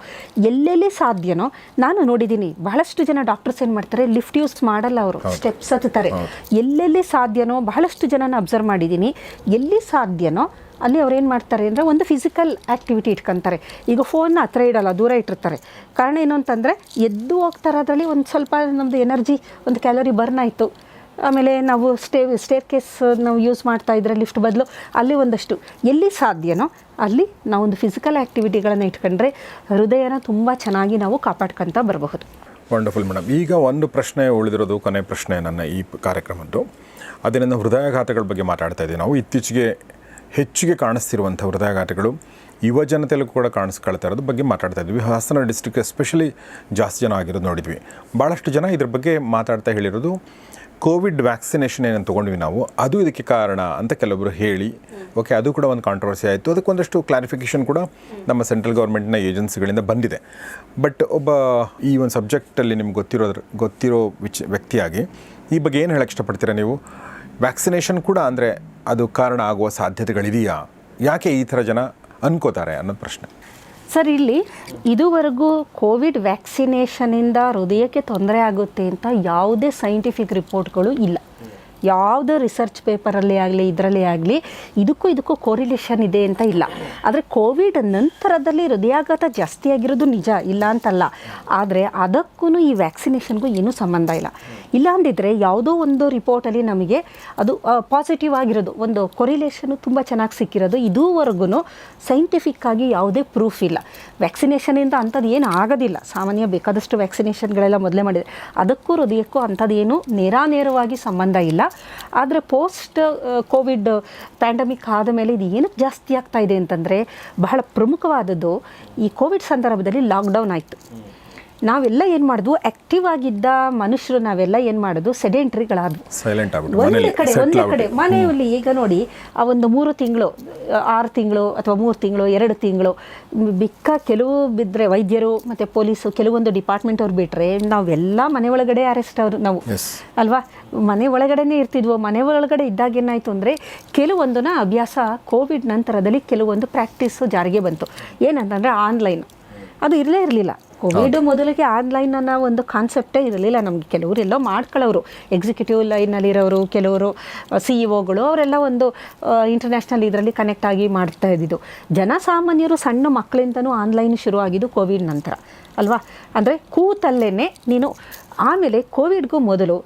ಎಲ್ಲೆಲ್ಲಿ ಸಾಧ್ಯನೋ? ನಾನು ನೋಡಿದ್ದೀನಿ ಬಹಳಷ್ಟು ಜನ ಡಾಕ್ಟರ್ಸ್ ಏನು ಮಾಡ್ತಾರೆ ಲಿಫ್ಟ್ ಯೂಸ್ ಮಾಡಲ್ಲ ಅವರು ಸ್ಟೆಪ್ಸ್ ಹತ್ತುತ್ತಾರೆ. ಎಲ್ಲೆಲ್ಲಿ ಸಾಧ್ಯನೋ ಬಹಳಷ್ಟು ಜನನ ಅಬ್ಸರ್ವ್ ಮಾಡಿದ್ದೀನಿ ಎಲ್ಲಿ ಸಾಧ್ಯನೋ ಅಲ್ಲಿ ಅವ್ರು ಏನು ಮಾಡ್ತಾರೆ ಅಂದರೆ ಒಂದು ಫಿಸಿಕಲ್ ಆ್ಯಕ್ಟಿವಿಟಿ ಇಟ್ಕೊತಾರೆ. ಈಗ ಫೋನ್ನ ಹತ್ರ ಇಡಲ್ಲ ದೂರ ಇಟ್ಟಿರ್ತಾರೆ. ಕಾರಣ ಏನು ಅಂತಂದರೆ ಎದ್ದು ಹೋಗ್ತಾರೆ ಅದರಲ್ಲಿ ಒಂದು ಸ್ವಲ್ಪ ನಮ್ಮದು ಎನರ್ಜಿ ಒಂದು ಕ್ಯಾಲೋರಿ ಬರ್ನ್ ಆಯಿತು. ಆಮೇಲೆ ನಾವು ಸ್ಟೇ ಸ್ಟೇರ್ ಕೇಸ್ ನಾವು ಯೂಸ್ ಮಾಡ್ತಾ ಇದ್ರೆ ಲಿಫ್ಟ್ ಬದಲು ಅಲ್ಲಿ ಒಂದಷ್ಟು. ಎಲ್ಲಿ ಸಾಧ್ಯನೋ ಅಲ್ಲಿ ನಾವೊಂದು ಫಿಸಿಕಲ್ ಆ್ಯಕ್ಟಿವಿಟಿಗಳನ್ನು ಇಟ್ಕೊಂಡ್ರೆ ಹೃದಯನ ತುಂಬ ಚೆನ್ನಾಗಿ ನಾವು ಕಾಪಾಡ್ಕೊತ ಬರಬಹುದು. ವಂಡರ್ಫುಲ್ ಮೇಡಮ್ ಈಗ ಒಂದು ಪ್ರಶ್ನೆ ಉಳಿದಿರೋದು, ಕೊನೆ ಪ್ರಶ್ನೆ ನನ್ನ ಈ ಕಾರ್ಯಕ್ರಮದ್ದು. ಅದರಿಂದ ಹೃದಯಾಘಾತಗಳ ಬಗ್ಗೆ ಮಾತಾಡ್ತಾ ಇದ್ದೀವಿ ನಾವು. ಇತ್ತೀಚೆಗೆ ಹೆಚ್ಚಿಗೆ ಕಾಣಿಸ್ತಿರುವಂಥ ಹೃದಯಾಘಾತಗಳು ಯುವ ಜನತೆಯಲ್ಲೂ ಕೂಡ ಕಾಣಿಸ್ಕೊಳ್ತಾ ಇರೋದ್ರ ಬಗ್ಗೆ ಮಾತಾಡ್ತಾ ಇದ್ವಿ ಹಾಸನ ಡಿಸ್ಟ್ರಿಕ್ಟ್ ಎಸ್ಪೆಷಲಿ ಜಾಸ್ತಿ ಜನ ಆಗಿರೋದು ನೋಡಿದ್ವಿ. ಭಾಳಷ್ಟು ಜನ ಇದ್ರ ಬಗ್ಗೆ ಮಾತಾಡ್ತಾ ಹೇಳಿರೋದು ಕೋವಿಡ್ ವ್ಯಾಕ್ಸಿನೇಷನ್ ಏನಂತ ತೊಗೊಂಡ್ವಿ ನಾವು, ಅದು ಇದಕ್ಕೆ ಕಾರಣ ಅಂತ ಕೆಲವರು ಹೇಳಿ. ಓಕೆ ಅದು ಕೂಡ ಒಂದು ಕಾಂಟ್ರವರ್ಸಿ ಆಯಿತು. ಅದಕ್ಕೊಂದಷ್ಟು ಕ್ಲಾರಿಫಿಕೇಷನ್ ಕೂಡ ನಮ್ಮ ಸೆಂಟ್ರಲ್ ಗೌರ್ಮೆಂಟ್ನ ಏಜೆನ್ಸಿಗಳಿಂದ ಬಂದಿದೆ. ಬಟ್ ಒಬ್ಬ ಈ ಒಂದು ಸಬ್ಜೆಕ್ಟಲ್ಲಿ ನಿಮ್ಗೆ ಗೊತ್ತಿರೋದ್ರ, ಗೊತ್ತಿರೋ ವಿಚ ವ್ಯಕ್ತಿಯಾಗಿ, ಈ ಬಗ್ಗೆ ಏನು ಹೇಳಕ್ಕೆ ಇಷ್ಟಪಡ್ತೀರಾ ನೀವು? ವ್ಯಾಕ್ಸಿನೇಷನ್ ಕೂಡ ಅಂದರೆ ಅದು ಕಾರಣ ಆಗುವ ಸಾಧ್ಯತೆಗಳಿದೆಯಾ? ಯಾಕೆ ಈ ಥರ ಜನ ಅನ್ಕೋತಾರೆ ಅನ್ನೋದು ಪ್ರಶ್ನೆ. ಸರ್ ಇಲ್ಲಿ ಇದುವರೆಗೂ ಕೋವಿಡ್ ವ್ಯಾಕ್ಸಿನೇಷನಿಂದ ಹೃದಯಕ್ಕೆ ತೊಂದರೆ ಆಗುತ್ತೆ ಅಂತ ಯಾವುದೇ ಸೈಂಟಿಫಿಕ್ ರಿಪೋರ್ಟ್ಗಳು ಇಲ್ಲ. ಯಾವುದೇ ರಿಸರ್ಚ್ ಪೇಪರಲ್ಲಿ ಆಗಲಿ, ಇದರಲ್ಲಿ ಆಗಲಿ, ಇದಕ್ಕೂ ಇದಕ್ಕೂ ಕೋರಿಲೇಷನ್ ಇದೆ ಅಂತ ಇಲ್ಲ. ಆದರೆ ಕೋವಿಡ್ ನಂತರದಲ್ಲಿ ಹೃದಯಾಘಾತ ಜಾಸ್ತಿ ಆಗಿರೋದು ನಿಜ, ಇಲ್ಲ ಅಂತಲ್ಲ. ಆದರೆ ಅದಕ್ಕೂ ಈ ವ್ಯಾಕ್ಸಿನೇಷನ್ಗೂ ಏನೂ ಸಂಬಂಧ ಇಲ್ಲ. ಇಲ್ಲ ಅಂದಿದ್ರೆ ಯಾವುದೋ ಒಂದು ರಿಪೋರ್ಟಲ್ಲಿ ನಮಗೆ ಅದು ಪಾಸಿಟಿವ್ ಆಗಿರೋದು, ಒಂದು ಕೊರಿಲೇಷನು ತುಂಬ ಚೆನ್ನಾಗಿ ಸಿಕ್ಕಿರೋದು ಇದುವರೆಗೂ ಸೈಂಟಿಫಿಕ್ಕಾಗಿ ಯಾವುದೇ ಪ್ರೂಫ್ ಇಲ್ಲ. ವ್ಯಾಕ್ಸಿನೇಷನಿಂದ ಅಂಥದ್ದು ಏನು ಆಗೋದಿಲ್ಲ. ಸಾಮಾನ್ಯ ಬೇಕಾದಷ್ಟು ವ್ಯಾಕ್ಸಿನೇಷನ್ಗಳೆಲ್ಲ ಮೊದಲೇ ಮಾಡಿದೆ ಅದಕ್ಕೂ ಹೃದಯಕ್ಕೂ ಅಂಥದ್ದೇನು ನೇರಾನೇರವಾಗಿ ಸಂಬಂಧ ಇಲ್ಲ. ಆದರೆ ಪೋಸ್ಟ್ ಕೋವಿಡ್ ಪ್ಯಾಂಡಮಿಕ್ ಆದ ಮೇಲೆ ಇದು ಏನಕ್ಕೆ ಜಾಸ್ತಿ ಆಗ್ತಾ ಇದೆ ಅಂತಂದರೆ ಬಹಳ ಪ್ರಮುಖವಾದದ್ದು ಈ ಕೋವಿಡ್ ಸಂದರ್ಭದಲ್ಲಿ ಲಾಕ್ಡೌನ್ ಆಯಿತು. ನಾವೆಲ್ಲ ಏನು ಮಾಡಿದ್ವು ಆಕ್ಟಿವ್ ಆಗಿದ್ದ ಮನುಷ್ಯರು ನಾವೆಲ್ಲ ಏನು ಮಾಡೋದು? ಸೆಡೆಂಟ್ರಿಗಳಾದ್ವು. ಒಂದೇ ಕಡೆ ಒಂದೇ ಕಡೆ. ಮನೆಯಲ್ಲಿ ಈಗ ನೋಡಿ ಆ ಒಂದು ಮೂರು ತಿಂಗಳು ಆರು ತಿಂಗಳು ಅಥವಾ ಮೂರು ತಿಂಗಳು ಎರಡು ತಿಂಗಳು ಬಿಕ್ಕ ಕೆಲವು ಬಿದ್ದರೆ ವೈದ್ಯರು ಮತ್ತು ಪೊಲೀಸು ಕೆಲವೊಂದು ಡಿಪಾರ್ಟ್ಮೆಂಟ್ ಅವ್ರು ಬಿಟ್ಟರೆ ನಾವೆಲ್ಲ ಮನೆ ಒಳಗಡೆ ಅರೆಸ್ಟ್ ಅವರು ನಾವು. ಅಲ್ವಾ? ಮನೆ ಒಳಗಡೆನೇ ಇರ್ತಿದ್ವು. ಮನೆ ಒಳಗಡೆ ಇದ್ದಾಗ ಏನಾಯಿತು ಅಂದರೆ ಕೆಲವೊಂದನ್ನ ಅಭ್ಯಾಸ ಕೋವಿಡ್ ನಂತರದಲ್ಲಿ ಕೆಲವೊಂದು ಪ್ರಾಕ್ಟೀಸು ಜಾರಿಗೆ ಬಂತು. ಏನಂತಂದರೆ ಆನ್ಲೈನ್ ಅದು ಇರಲೇ ಇರಲಿಲ್ಲ. ಕೋವಿಡ್ ಮೊದಲಿಗೆ ಆನ್ಲೈನ್ ಅನ್ನೋ ಒಂದು ಕಾನ್ಸೆಪ್ಟೇ ಇರಲಿಲ್ಲ. ನಮಗೆ ಕೆಲವರು ಎಲ್ಲೋ ಮಾಡ್ಕೊಳ್ಳೋರು ಎಕ್ಸಿಕ್ಯೂಟಿವ್ ಲೈನಲ್ಲಿರೋರು ಕೆಲವರು ಸಿ ಒಗಳು ಅವರೆಲ್ಲ ಒಂದು ಇಂಟರ್ನ್ಯಾಷನಲ್ ಇದರಲ್ಲಿ ಕನೆಕ್ಟ್ ಆಗಿ ಮಾಡ್ತಾ ಇದ್ದಿದ್ದು. ಜನಸಾಮಾನ್ಯರು ಸಣ್ಣ ಮಕ್ಕಳಿಂದನೂ ಆನ್ಲೈನ್ ಶುರುವಾಗಿದ್ದು ಕೋವಿಡ್ ನಂತರ. ಅಲ್ವಾ? ಅಂದರೆ ಕೂತಲ್ಲೇ ನೀನು ಆಮೇಲೆ ಕೋವಿಡ್ಗೂ ಮೊದಲು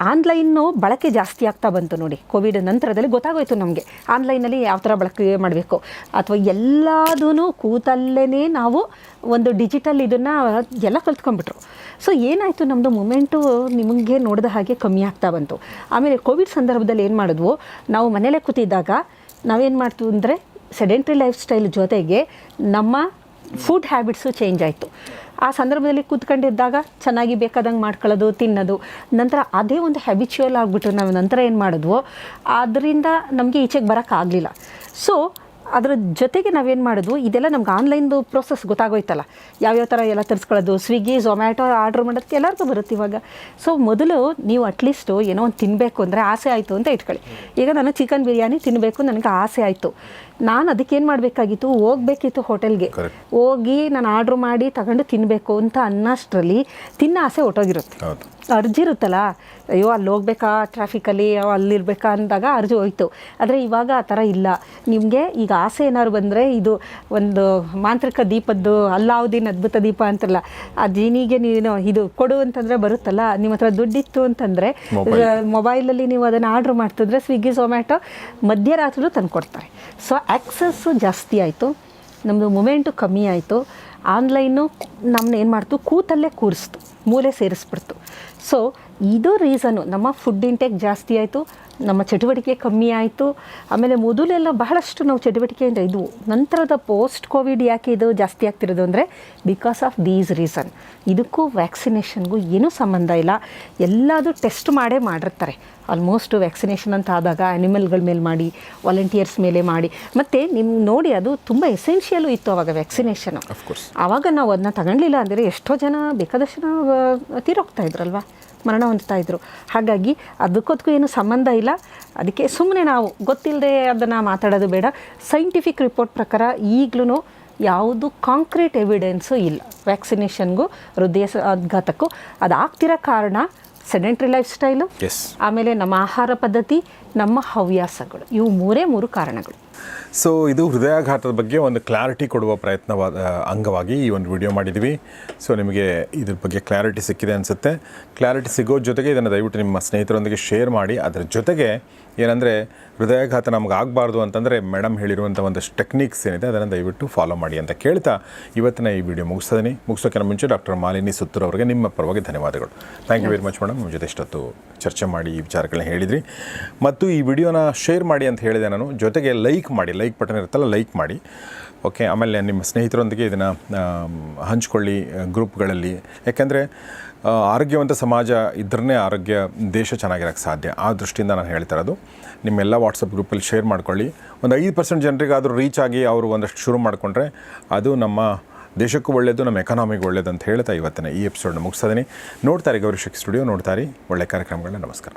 ಆನ್ಲೈನು ಬಳಕೆ ಜಾಸ್ತಿ ಆಗ್ತಾ ಬಂತು ನೋಡಿ. ಕೋವಿಡ್ ನಂತರದಲ್ಲಿ ಗೊತ್ತಾಗೋಯ್ತು ನಮಗೆ. ಆನ್ಲೈನಲ್ಲಿ ಯಾವ ಥರ ಬಳಕೆ ಮಾಡಬೇಕು. ಅಥವಾ ಎಲ್ಲದೂ ಕೂತಲ್ಲೇ ನಾವು ಒಂದು ಡಿಜಿಟಲ್ ಇದನ್ನು ಎಲ್ಲ ಕಲ್ತ್ಕೊಂಡ್ಬಿಟ್ರು. ಸೊ ಏನಾಯಿತು ನಮ್ಮದು ಮೂಮೆಂಟು ನಿಮಗೆ ನೋಡಿದ ಹಾಗೆ ಕಮ್ಮಿ ಆಗ್ತಾ ಬಂತು. ಆಮೇಲೆ ಕೋವಿಡ್ ಸಂದರ್ಭದಲ್ಲಿ ಏನು ಮಾಡಿದ್ವು? ನಾವು ಮನೆಯಲ್ಲೇ ಕೂತಿದ್ದಾಗ ನಾವೇನು ಮಾಡ್ತೀವಿ ಅಂದರೆ, ಸೆಡೆಂಟ್ರಿ ಲೈಫ್ ಸ್ಟೈಲ್ ಜೊತೆಗೆ ನಮ್ಮ ಫುಡ್ ಹ್ಯಾಬಿಟ್ಸು ಚೇಂಜ್ ಆಯಿತು. ಆ ಸಂದರ್ಭದಲ್ಲಿ ಕೂತ್ಕೊಂಡಿದ್ದಾಗ ಚೆನ್ನಾಗಿ ಬೇಕಾದಂಗೆ ಮಾಡ್ಕೊಳ್ಳೋದು, ತಿನ್ನೋದು. ನಂತರ ಅದೇ ಒಂದು ಹ್ಯಾಬಿಚುವಲ್ ಆಗಿಬಿಟ್ಟು ನಾವು ನಂತರ ಏನು ಮಾಡಿದ್ವೋ, ಅದರಿಂದ ನಮಗೆ ಈಚೆಗೆ ಬರೋಕ್ಕಾಗಲಿಲ್ಲ. ಸೊ ಅದ್ರ ಜೊತೆಗೆ ನಾವೇನು ಮಾಡೋದು ಇದೆಲ್ಲ ನಮ್ಗೆ ಆನ್ಲೈನ್ದು ಪ್ರೋಸೆಸ್ ಗೊತ್ತಾಗೋಯ್ತಲ್ಲ. ಯಾವ್ಯಾವ ಥರ ಎಲ್ಲ ತರಿಸ್ಕೊಳ್ಳೋದು ಸ್ವಿಗ್ಗಿ ಝೊಮ್ಯಾಟೊ ಆರ್ಡ್ರ್ ಮಾಡೋದಕ್ಕೆ ಎಲ್ಲರಿಗೂ ಬರುತ್ತೆ ಇವಾಗ. ಸೊ ಮೊದಲು ನೀವು ಅಟ್ಲೀಸ್ಟು ಏನೋ ಒಂದು ತಿನ್ನಬೇಕು ಅಂದರೆ ಆಸೆ ಆಯಿತು ಅಂತ ಇಟ್ಕೊಳ್ಳಿ. ಈಗ ನಾನು ಚಿಕನ್ ಬಿರಿಯಾನಿ ತಿನ್ನಬೇಕು ನನಗೆ ಆಸೆ ಆಯಿತು. ನಾನು ಅದಕ್ಕೇನು ಮಾಡಬೇಕಾಗಿತ್ತು ಹೋಗಬೇಕಿತ್ತು ಹೋಟೆಲ್ಗೆ. ಹೋಗಿ ನಾನು ಆರ್ಡ್ರ್ ಮಾಡಿ ತಗೊಂಡು ತಿನ್ನಬೇಕು ಅಂತ ಅನ್ನೋಷ್ಟರಲ್ಲಿ ತಿನ್ನ ಆಸೆ ಹೊಟ್ಟೋಗಿರುತ್ತೆ ಅರ್ಜಿ ಇರುತ್ತಲ್ಲ ಅಯ್ಯೋ ಅಲ್ಲಿ ಹೋಗ್ಬೇಕಾ ಟ್ರಾಫಿಕಲ್ಲಿ ಅಲ್ಲಿರ್ಬೇಕಾ ಅಂದಾಗ ಅರ್ಜಿ ಹೋಯ್ತು. ಆದರೆ ಇವಾಗ ಆ ಥರ ಇಲ್ಲ. ನಿಮಗೆ ಈಗ ಆಸೆ ಏನಾದ್ರು ಬಂದರೆ ಇದು ಒಂದು ಮಾಂತ್ರಿಕ ದೀಪದ್ದು ಅಲ್ಲಾವುದಿನ ಅದ್ಭುತ ದೀಪ ಅಂತಲ್ಲ ಆ ಜೀನಿಗೆ ನೀನು ಇದು ಕೊಡು ಅಂತಂದರೆ ಬರುತ್ತಲ್ಲ ನಿಮ್ಮ ಹತ್ರ ದುಡ್ಡಿತ್ತು ಅಂತಂದರೆ. ಮೊಬೈಲಲ್ಲಿ ನೀವು ಅದನ್ನು ಆರ್ಡ್ರ್ ಮಾಡ್ತಿದ್ರೆ ಸ್ವಿಗ್ಗಿ ಝೊಮ್ಯಾಟೊ ಮಧ್ಯರಾತ್ರಿಲೂ ತಂದು ಕೊಡ್ತಾರೆ ಸೊ ಆ್ಯಕ್ಸಸ್ಸು ಜಾಸ್ತಿ ಆಯಿತು ನಮ್ಮದು ಮೂಮೆಂಟು ಕಮ್ಮಿ ಆಯಿತು ಆನ್ಲೈನು ನಮ್ಮನ್ನ ಏನು ಮಾಡ್ತು ಕೂತಲ್ಲೇ ಕೂರಿಸ್ತು ಮೂಲೆ ಸೇರಿಸ್ಬಿಡ್ತು. ಸೊ ಇದು ರೀಸನು ನಮ್ಮ ಫುಡ್ ಇಂಟೇಕ್ ಜಾಸ್ತಿ ಆಯಿತು ನಮ್ಮ ಚಟುವಟಿಕೆ ಕಮ್ಮಿ ಆಯಿತು. ಆಮೇಲೆ ಮೊದಲೆಲ್ಲ ಬಹಳಷ್ಟು ನಾವು ಚಟುವಟಿಕೆಯಿಂದ ಇದ್ವು ನಂತರದ ಪೋಸ್ಟ್ ಕೋವಿಡ್ ಯಾಕೆ ಇದು ಜಾಸ್ತಿ ಆಗ್ತಿರೋದು ಅಂದರೆ ಬಿಕಾಸ್ ಆಫ್ ದೀಸ್ ರೀಸನ್ ಇದಕ್ಕೂ ವ್ಯಾಕ್ಸಿನೇಷನ್ಗೂ ಏನೂ ಸಂಬಂಧ ಇಲ್ಲ. ಎಲ್ಲದೂ ಟೆಸ್ಟ್ ಮಾಡೇ ಮಾಡಿರ್ತಾರೆ. ಆಲ್ಮೋಸ್ಟ್ ವ್ಯಾಕ್ಸಿನೇಷನ್ ಅಂತ ಆದಾಗ ಆ್ಯನಿಮಲ್ಗಳ ಮೇಲೆ ಮಾಡಿ ವಾಲಂಟಿಯರ್ಸ್ ಮೇಲೆ ಮಾಡಿ. ಮತ್ತು ನಿಮ್ಮ ನೋಡಿ ಅದು ತುಂಬ ಎಸೆನ್ಷಿಯಲು ಇತ್ತು ಅವಾಗ ವ್ಯಾಕ್ಸಿನೇಷನು. ಆವಾಗ ನಾವು ಅದನ್ನ ತಗೊಳ್ಳಿಲ್ಲ ಅಂದರೆ ಎಷ್ಟೋ ಜನ ಬೇಕಾದಷ್ಟು ಜನ ಆ, ತೀರೋಗ್ತಾ ಇದ್ರಲ್ವ? ಮರಣ ಹೊಂದ್ತಾ ಇದ್ರು. ಹಾಗಾಗಿ ಅದಕ್ಕದಕ್ಕೂ ಏನು ಸಂಬಂಧ ಇಲ್ಲ. ಅದಕ್ಕೆ ಸುಮ್ಮನೆ ನಾವು ಗೊತ್ತಿಲ್ಲದೆ ಅದನ್ನು ಮಾತಾಡೋದು ಬೇಡ. ಸೈಂಟಿಫಿಕ್ ರಿಪೋರ್ಟ್ ಪ್ರಕಾರ ಈಗಲೂ ಯಾವುದು ಕಾಂಕ್ರೀಟ್ ಎವಿಡೆನ್ಸು ಇಲ್ಲ. ವ್ಯಾಕ್ಸಿನೇಷನ್ಗೂ ಹೃದಯ ಅದು ಆಗ್ತಿರೋ ಕಾರಣ ಸೆಡೆಂಟ್ರಿ ಲೈಫ್ ಸ್ಟೈಲು ಎಸ್ ಆಮೇಲೆ ನಮ್ಮ ಆಹಾರ ಪದ್ಧತಿ ನಮ್ಮ ಹವ್ಯಾಸಗಳು. ಇವು ಮೂರೇ ಮೂರು ಕಾರಣಗಳು. ಸೊ ಇದು ಹೃದಯಾಘಾತದ ಬಗ್ಗೆ ಒಂದು ಕ್ಲಾರಿಟಿ ಕೊಡುವ ಪ್ರಯತ್ನವಾದ ಅಂಗವಾಗಿ ಈ ಒಂದು ವಿಡಿಯೋ ಮಾಡಿದ್ವಿ. ಸೊ ನಿಮಗೆ ಇದ್ರ ಬಗ್ಗೆ ಕ್ಲಾರಿಟಿ ಸಿಕ್ಕಿದೆ ಅನಿಸುತ್ತೆ. ಕ್ಲಾರಿಟಿ ಸಿಗೋ ಜೊತೆಗೆ ಇದನ್ನು ದಯವಿಟ್ಟು ನಿಮ್ಮ ಸ್ನೇಹಿತರೊಂದಿಗೆ ಶೇರ್ ಮಾಡಿ. ಅದರ ಜೊತೆಗೆ ಏನಂದರೆ, ಹೃದಯಾಘಾತ ನಮ್ಗೆ ಆಗಬಾರ್ದು ಅಂತಂದರೆ ಮೇಡಮ್ ಹೇಳಿರುವಂಥ ಒಂದಷ್ಟು ಟೆಕ್ನಿಕ್ಸ್ ಏನಿದೆ, ಅದನ್ನು ದಯವಿಟ್ಟು ಫಾಲೋ ಮಾಡಿ ಅಂತ ಕೇಳ್ತಾ ಇವತ್ತಿನ ಈ ವಿಡಿಯೋ ಮುಗಿಸ್ತೀನಿ. ಮುಗಿಸೋಕ್ಕಿಂತ ಮುಂಚೆ ಡಾಕ್ಟರ್ ಮಾಲಿನಿ ಸುತ್ತೂರ್ ಅವರಿಗೆ ನಿಮ್ಮ ಪರವಾಗಿ ಧನ್ಯವಾದಗಳು. Thank you very much madam ನಿಮ್ಮ ಜೊತೆ ಇಷ್ಟೊತ್ತು ಚರ್ಚೆ ಮಾಡಿ ಈ ವಿಚಾರಗಳನ್ನ ಹೇಳಿದ್ರಿ. ಮತ್ತು ಈ ವಿಡಿಯೋನ ಶೇರ್ ಮಾಡಿ ಅಂತ ಹೇಳಿದೆ ನಾನು. ಜೊತೆಗೆ ಲೈಕ್ ಮಾಡಿ, ಲೈಕ್ ಬಟನ್ ಇರುತ್ತಲ್ಲ, ಲೈಕ್ ಮಾಡಿ. ಓಕೆ ಆಮೇಲೆ ನಿಮ್ಮ ಸ್ನೇಹಿತರೊಂದಿಗೆ ಇದನ್ನು ಹಂಚ್ಕೊಳ್ಳಿ ಗ್ರೂಪ್ಗಳಲ್ಲಿ. ಯಾಕೆಂದರೆ ಆರೋಗ್ಯವಂತ ಸಮಾಜ ಇದ್ರೇ ಆರೋಗ್ಯ ದೇಶ ಚೆನ್ನಾಗಿರೋಕ್ಕೆ ಸಾಧ್ಯ. ಆ ದೃಷ್ಟಿಯಿಂದ ನಾನು ಹೇಳ್ತಾ ಇರೋದು, ನಿಮ್ಮೆಲ್ಲ ವಾಟ್ಸಪ್ ಗ್ರೂಪಲ್ಲಿ ಶೇರ್ ಮಾಡ್ಕೊಳ್ಳಿ. ಒಂದು ಐದು ಪರ್ಸೆಂಟ್ ಜನರಿಗಾದರೂ ರೀಚ್ ಆಗಿ ಅವರು ಒಂದಷ್ಟು ಶುರು ಮಾಡಿಕೊಂಡ್ರೆ ಅದು ನಮ್ಮ ದೇಶಕ್ಕೂ ಒಳ್ಳೆಯದು ನಮ್ಮ ಎಕನಾಮಿಗೆ ಒಳ್ಳೆಯದು ಅಂತ ಹೇಳ್ತಾ ಇವತ್ತಿನ ಈ ಎಪಿಸೋಡ್ನ ಮುಗಿಸ್ತಿದ್ದೀನಿ ನೋಡ್ತಾರೆ ಗೌರಿಶಕ್ ಸ್ಟುಡಿಯೋ ನೋಡ್ತಾರೆ ಒಳ್ಳೆ ಕಾರ್ಯಕ್ರಮಗಳನ್ನ ನಮಸ್ಕಾರ.